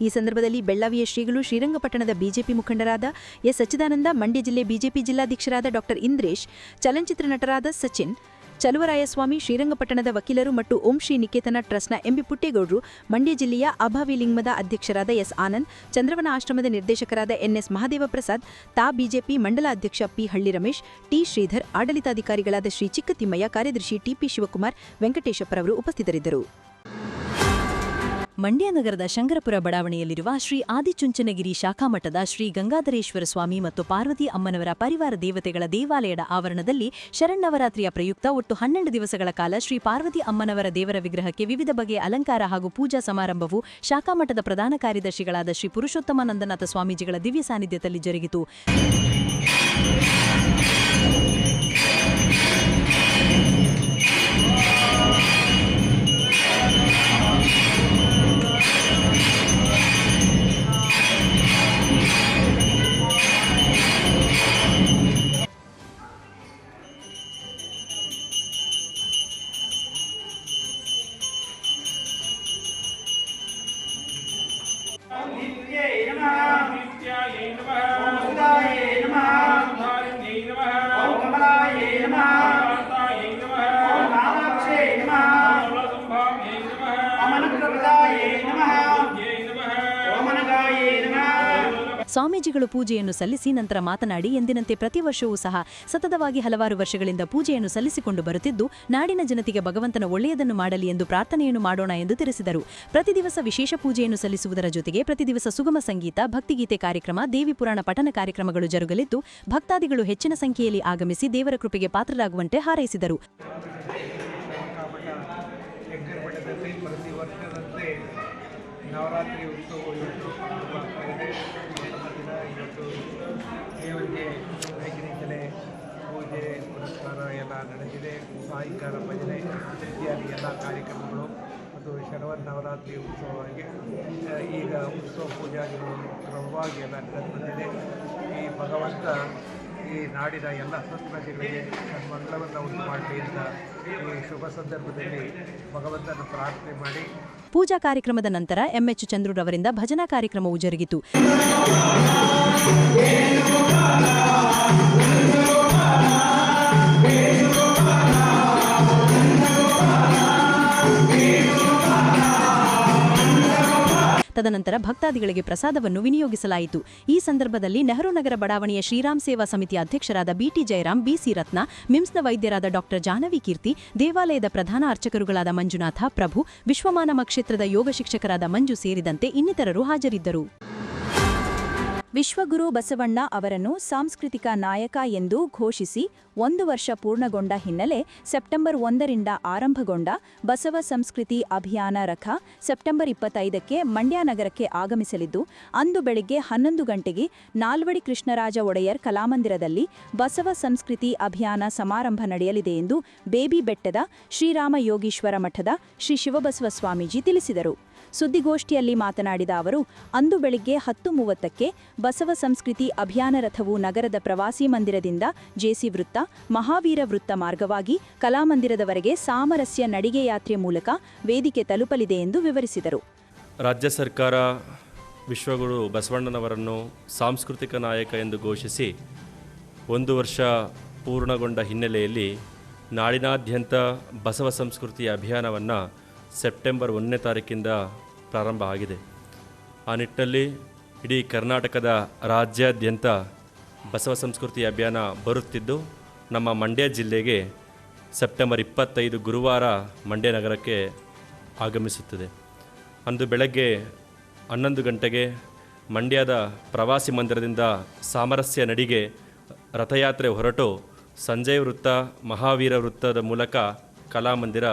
ಈ ಸಂದರ್ಭದಲ್ಲಿ ಬೆಳ್ಳಾವಿಯ ಶ್ರೀಗಳು ಶ್ರೀರಂಗಪಟ್ಟಣದ ಬಿಜೆಪಿ ಮುಖಂಡರಾದ ಎಸ್ ಸಚ್ಚಿದಾನಂದ, ಮಂಡ್ಯ ಜಿಲ್ಲೆ ಬಿಜೆಪಿ ಜಿಲ್ಲಾಧ್ಯಕ್ಷರಾದ ಡಾಕ್ಟರ್ ಇಂದ್ರೇಶ್, ಚಲನಚಿತ್ರ ನಟರಾದ ಸಚಿನ್, ಚಲುವರಾಯಸ್ವಾಮಿ, ಶ್ರೀರಂಗಪಟ್ಟಣದ ವಕೀಲರು ಮತ್ತು ಓಂ ಶ್ರೀ ನಿಕೇತನ ಟ್ರಸ್ಟ್ನ ಎಂಬಿ ಪುಟ್ಟೇಗೌಡರು, ಮಂಡ್ಯ ಜಿಲ್ಲೆಯ ಅಭಾವಿ ಅಭಾವಿಲಿಂಗಮದ ಅಧ್ಯಕ್ಷರಾದ ಎಸ್ ಆನಂದ್, ಚಂದ್ರವನ ಆಶ್ರಮದ ನಿರ್ದೇಶಕರಾದ ಎನ್ಎಸ್ ಮಹಾದೇವ ಪ್ರಸಾದ್ ತಾ ಬಿಜೆಪಿ ಮಂಡಲ ಅಧ್ಯಕ್ಷ ಪಿ ಹಳ್ಳಿ ರಮೇಶ್, ಟಿ ಶ್ರೀಧರ್, ಆಡಳಿತಾಧಿಕಾರಿಗಳಾದ ಶ್ರೀ ಚಿಕ್ಕತಿಮ್ಮಯ್ಯ, ಕಾರ್ಯದರ್ಶಿ ಟಿಪಿ ಶಿವಕುಮಾರ್ ವೆಂಕಟೇಶಪ್ಪರವರು ಉಪಸ್ಥಿತರಿದ್ದರು. ಮಂಡ್ಯ ನಗರದ ಶಂಕರಪುರ ಬಡಾವಣೆಯಲ್ಲಿರುವ ಶ್ರೀ ಆದಿಚುಂಚನಗಿರಿ ಶಾಖಾಮಠದ ಶ್ರೀ ಗಂಗಾಧರೇಶ್ವರ ಸ್ವಾಮಿ ಮತ್ತು ಪಾರ್ವತಿ ಅಮ್ಮನವರ ಪರಿವಾರ ದೇವತೆಗಳ ದೇವಾಲಯದ ಆವರಣದಲ್ಲಿ ಶರನ್ನವರಾತ್ರಿಯ ಪ್ರಯುಕ್ತ ಒಟ್ಟು ಹನ್ನೆರಡು ದಿವಸಗಳ ಕಾಲ ಶ್ರೀ ಪಾರ್ವತಿ ಅಮ್ಮನವರ ದೇವರ ವಿಗ್ರಹಕ್ಕೆ ವಿವಿಧ ಬಗೆಯ ಅಲಂಕಾರ ಹಾಗೂ ಪೂಜಾ ಸಮಾರಂಭವು ಶಾಖಾಮಠದ ಪ್ರಧಾನ ಕಾರ್ಯದರ್ಶಿಗಳಾದ ಶ್ರೀ ಪುರುಷೋತ್ತಮಾನಂದನಾಥ ಸ್ವಾಮೀಜಿಗಳ ದಿವ್ಯ ಸಾನ್ನಿಧ್ಯದಲ್ಲಿ ಜರುಗಿತು. ಪೂಜೆಯನ್ನು ಸಲ್ಲಿಸಿ ನಂತರ ಮಾತನಾಡಿ, ಎಂದಿನಂತೆ ಪ್ರತಿ ವರ್ಷವೂ ಸಹ ಸತತವಾಗಿ ಹಲವಾರು ವರ್ಷಗಳಿಂದ ಪೂಜೆಯನ್ನು ಸಲ್ಲಿಸಿಕೊಂಡು ಬರುತ್ತಿದ್ದು, ನಾಡಿನ ಜನತೆಗೆ ಭಗವಂತನ ಒಳ್ಳೆಯದನ್ನು ಮಾಡಲಿ ಎಂದು ಪ್ರಾರ್ಥನೆಯನ್ನು ಮಾಡೋಣ ಎಂದು ತಿಳಿಸಿದರು. ಪ್ರತಿ ದಿವಸ ವಿಶೇಷ ಪೂಜೆಯನ್ನು ಸಲ್ಲಿಸುವುದರ ಜೊತೆಗೆ ಪ್ರತಿ ದಿವಸ ಸುಗಮ ಸಂಗೀತ, ಭಕ್ತಿಗೀತೆ ಕಾರ್ಯಕ್ರಮ, ದೇವಿ ಪುರಾಣ ಪಠನ ಕಾರ್ಯಕ್ರಮಗಳು ಜರುಗಲಿದ್ದು, ಭಕ್ತಾದಿಗಳು ಹೆಚ್ಚಿನ ಸಂಖ್ಯೆಯಲ್ಲಿ ಆಗಮಿಸಿ ದೇವರ ಕೃಪೆಗೆ ಪಾತ್ರರಾಗುವಂತೆ ಹಾರೈಸಿದರು. ನವರಾತ್ರಿ ಉತ್ಸವ ಇವತ್ತು ದಿನ ಇವತ್ತು ದೇವರಿಗೆ ಬೆಳಗಿನಿಂದಲೇ ಪೂಜೆ ಪುರಸ್ಕಾರ ಎಲ್ಲ ನಡೆದಿದೆ. ಸಾಯಂಕಾಲ ಭಜನೆ, ಇತ್ಯಾದಿ ಎಲ್ಲ ಕಾರ್ಯಕ್ರಮಗಳು. ಮತ್ತು ಶರವಣ ನವರಾತ್ರಿ ಉತ್ಸವವಾಗಿ ಈಗ ಉತ್ಸವ ಪೂಜಾದಿಗಳು ಕ್ರಮವಾಗಿ ಎಲ್ಲ ನಡೆದು ಬಂದಿದೆ. ಈ ಭಗವಂತ ಈ ನಾಡಿನ ಎಲ್ಲ ಸಂಸ್ಕೃತಿಗಳಿಗೆ ಮಂಗಳವನ್ನು ಉಂಟು ಮಾಡಲಿ ಅಂತ ಈ ಶುಭ ಸಂದರ್ಭದಲ್ಲಿ ಭಗವಂತನ ಪ್ರಾರ್ಥನೆ ಮಾಡಿ ಪೂಜಾ ಕಾರ್ಯಕ್ರಮದ ನಂತರ ಎಂಎಚ್ ಚಂದ್ರರವರಿಂದ ಭಜನಾ ಕಾರ್ಯಕ್ರಮವು ಜರುಗಿತು. ತದನಂತರ ಭಕ್ತಾದಿಗಳಿಗೆ ಪ್ರಸಾದವನ್ನು ವಿನಿಯೋಗಿಸಲಾಯಿತು. ಈ ಸಂದರ್ಭದಲ್ಲಿ ನೆಹರು ನಗರ ಬಡಾವಣೆಯ ಶ್ರೀರಾಮ್ ಸೇವಾ ಸಮಿತಿ ಅಧ್ಯಕ್ಷರಾದ B T Jayaram, B C Ratna, ಮಿಮ್ಸ್ನ ವೈದ್ಯರಾದ ಡಾಕ್ಟರ್ ಜಾನವಿ ಕೀರ್ತಿ, ದೇವಾಲಯದ ಪ್ರಧಾನ ಅರ್ಚಕರುಗಳಾದ ಮಂಜುನಾಥ ಪ್ರಭು, ವಿಶ್ವಮಾನಮ ಕ್ಷೇತ್ರದ ಯೋಗ ಶಿಕ್ಷಕರಾದ ಮಂಜು ಸೇರಿದಂತೆ ಇನ್ನಿತರರು ಹಾಜರಿದ್ದರು. ವಿಶ್ವಗುರು ಬಸವಣ್ಣ ಅವರನ್ನು ಸಾಂಸ್ಕೃತಿಕ ನಾಯಕ ಎಂದು ಘೋಷಿಸಿ ಒಂದು ವರ್ಷ ಪೂರ್ಣಗೊಂಡ ಹಿನ್ನೆಲೆ ಸೆಪ್ಟೆಂಬರ್ ಒಂದರಿಂದ ಆರಂಭಗೊಂಡ ಬಸವ ಸಂಸ್ಕೃತಿ ಅಭಿಯಾನ ರಥ ಸೆಪ್ಟೆಂಬರ್ ಇಪ್ಪತ್ತೈದಕ್ಕೆ ಮಂಡ್ಯ ನಗರಕ್ಕೆ ಆಗಮಿಸಲಿದ್ದು, ಅಂದು ಬೆಳಿಗ್ಗೆ ಹನ್ನೊಂದು ಗಂಟೆಗೆ ನಾಲ್ವಡಿ ಕೃಷ್ಣರಾಜ ಒಡೆಯರ್ ಕಲಾಮಂದಿರದಲ್ಲಿ ಬಸವ ಸಂಸ್ಕೃತಿ ಅಭಿಯಾನ ಸಮಾರಂಭ ನಡೆಯಲಿದೆ ಎಂದು ಬೇಬಿ ಬೆಟ್ಟದ ಶ್ರೀರಾಮ ಯೋಗೀಶ್ವರ ಮಠದ ಶ್ರೀ ಶಿವಬಸವ ಸ್ವಾಮೀಜಿ ತಿಳಿಸಿದರು. ಸುದ್ದಿಗೋಷ್ಠಿಯಲ್ಲಿ ಮಾತನಾಡಿದ ಅವರು, ಅಂದು ಬೆಳಿಗ್ಗೆ ಹತ್ತು ಮೂವತ್ತಕ್ಕೆ ಬಸವ ಸಂಸ್ಕೃತಿ ಅಭಿಯಾನ ರಥವು ನಗರದ ಪ್ರವಾಸಿ ಮಂದಿರದಿಂದ ಜೇಸಿ ವೃತ್ತ, ಮಹಾವೀರ ವೃತ್ತ ಮಾರ್ಗವಾಗಿ ಕಲಾಮಂದಿರದವರೆಗೆ ಸಾಮರಸ್ಯ ನಡಿಗೆ ಯಾತ್ರೆ ಮೂಲಕ ವೇದಿಕೆ ತಲುಪಲಿದೆ ಎಂದು ವಿವರಿಸಿದರು. ರಾಜ್ಯ ಸರ್ಕಾರ ವಿಶ್ವಗುರು ಬಸವಣ್ಣನವರನ್ನು ಸಾಂಸ್ಕೃತಿಕ ನಾಯಕ ಎಂದು ಘೋಷಿಸಿ ಒಂದು ವರ್ಷ ಪೂರ್ಣಗೊಂಡ ಹಿನ್ನೆಲೆಯಲ್ಲಿ ನಾಡಿನಾದ್ಯಂತ ಬಸವ ಸಂಸ್ಕೃತಿಯ ಅಭಿಯಾನವನ್ನು ಸೆಪ್ಟೆಂಬರ್ ಒಂದನೇ ತಾರೀಕಿಂದ ಪ್ರಾರಂಭ ಆಗಿದೆ. ಆ ನಿಟ್ಟಿನಲ್ಲಿ ಇಡೀ ಕರ್ನಾಟಕದ ರಾಜ್ಯಾದ್ಯಂತ ಬಸವ ಸಂಸ್ಕೃತಿ ಅಭಿಯಾನ ಬರುತ್ತಿದ್ದು, ನಮ್ಮ ಮಂಡ್ಯ ಜಿಲ್ಲೆಗೆ ಸೆಪ್ಟೆಂಬರ್ ಇಪ್ಪತ್ತೈದು ಗುರುವಾರ ಮಂಡ್ಯ ನಗರಕ್ಕೆ ಆಗಮಿಸುತ್ತದೆ. ಅಂದು ಬೆಳಗ್ಗೆ ಹನ್ನೊಂದು ಗಂಟೆಗೆ ಮಂಡ್ಯದ ಪ್ರವಾಸಿ ಮಂದಿರದಿಂದ ಸಾಮರಸ್ಯ ನಡಿಗೆ ರಥಯಾತ್ರೆ ಹೊರಟು ಸಂಜಯ್ ವೃತ್ತ, ಮಹಾವೀರ ವೃತ್ತದ ಮೂಲಕ ಕಲಾಮಂದಿರ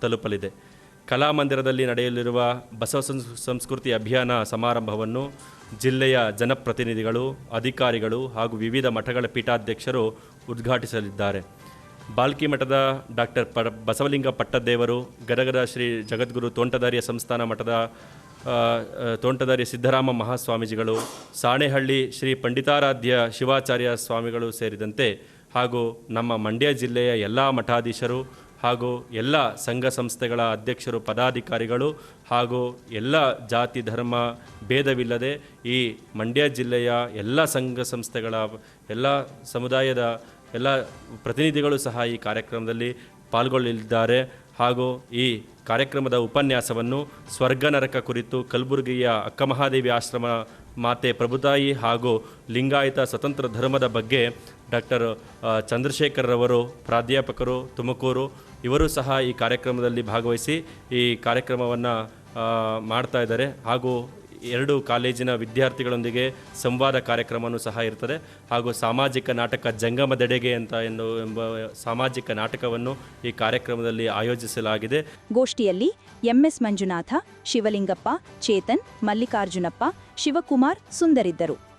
ತಲುಪಲಿದೆ. ಕಲಾಮಂದಿರದಲ್ಲಿ ನಡೆಯಲಿರುವ ಬಸವ ಸಂಸ್, ಸಂಸ್ಕೃತಿ ಅಭಿಯಾನ ಸಮಾರಂಭವನ್ನು ಜಿಲ್ಲೆಯ ಜನಪ್ರತಿನಿಧಿಗಳು, ಅಧಿಕಾರಿಗಳು ಹಾಗೂ ವಿವಿಧ ಮಠಗಳ ಪೀಠಾಧ್ಯಕ್ಷರು ಉದ್ಘಾಟಿಸಲಿದ್ದಾರೆ. ಬಾಲ್ಕಿ ಮಠದ ಡಾಕ್ಟರ್ ಪ ಬಸವಲಿಂಗ ಪಟ್ಟದೇವರು ಗದಗದ ಶ್ರೀ ಜಗದ್ಗುರು ತೋಂಟದಾರ್ಯ ಸಂಸ್ಥಾನ ಮಠದ ತೋಂಟದಾರ್ಯ ಸಿದ್ದರಾಮ ಮಹಾಸ್ವಾಮೀಜಿಗಳು, ಸಾಣೆಹಳ್ಳಿ ಶ್ರೀ ಪಂಡಿತಾರಾಧ್ಯ ಶಿವಾಚಾರ್ಯ ಸ್ವಾಮಿಗಳು ಸೇರಿದಂತೆ ಹಾಗೂ ನಮ್ಮ ಮಂಡ್ಯ ಜಿಲ್ಲೆಯ ಎಲ್ಲ ಮಠಾಧೀಶರು ಹಾಗೂ ಎಲ್ಲ ಸಂಘ ಸಂಸ್ಥೆಗಳ ಅಧ್ಯಕ್ಷರು, ಪದಾಧಿಕಾರಿಗಳು ಹಾಗೂ ಎಲ್ಲ ಜಾತಿ, ಧರ್ಮ ಭೇದವಿಲ್ಲದೆ ಈ ಮಂಡ್ಯ ಜಿಲ್ಲೆಯ ಎಲ್ಲ ಸಂಘ ಸಂಸ್ಥೆಗಳ, ಎಲ್ಲ ಸಮುದಾಯದ ಎಲ್ಲ ಪ್ರತಿನಿಧಿಗಳು ಸಹ ಈ ಕಾರ್ಯಕ್ರಮದಲ್ಲಿ ಪಾಲ್ಗೊಳ್ಳಲಿದ್ದಾರೆ. ಹಾಗೂ ಈ ಕಾರ್ಯಕ್ರಮದ ಉಪನ್ಯಾಸವನ್ನು ಸ್ವರ್ಗ ನರಕ ಕುರಿತು ಕಲಬುರಗಿಯ ಅಕ್ಕಮಹಾದೇವಿ ಆಶ್ರಮ ಮಾತೆ ಪ್ರಭುತಾಯಿ ಹಾಗೂ ಲಿಂಗಾಯತ ಸ್ವತಂತ್ರ ಧರ್ಮದ ಬಗ್ಗೆ ಡಾಕ್ಟರ್ ಚಂದ್ರಶೇಖರ್ ರವರು, ಪ್ರಾಧ್ಯಾಪಕರು, ತುಮಕೂರು ಇವರು ಸಹ ಈ ಕಾರ್ಯಕ್ರಮದಲ್ಲಿ ಭಾಗವಹಿಸಿ ಈ ಕಾರ್ಯಕ್ರಮವನ್ನು ಮಾಡ್ತಾ ಇದ್ದಾರೆ. ಹಾಗೂ ಎರಡು ಕಾಲೇಜಿನ ವಿದ್ಯಾರ್ಥಿಗಳೊಂದಿಗೆ ಸಂವಾದ ಕಾರ್ಯಕ್ರಮವೂ ಸಹ ಇರ್ತದೆ. ಹಾಗೂ ಸಾಮಾಜಿಕ ನಾಟಕ ಜಂಗಮದೆಡೆಗೆ ಅಂತ ಎಂದು ಎಂಬ ಸಾಮಾಜಿಕ ನಾಟಕವನ್ನು ಈ ಕಾರ್ಯಕ್ರಮದಲ್ಲಿ ಆಯೋಜಿಸಲಾಗಿದೆ. ಗೋಷ್ಠಿಯಲ್ಲಿ ಎಂಎಸ್ ಮಂಜುನಾಥ, ಶಿವಲಿಂಗಪ್ಪ, ಚೇತನ್, ಮಲ್ಲಿಕಾರ್ಜುನಪ್ಪ, ಶಿವಕುಮಾರ್ ಸುಂದರಿದ್ದರು.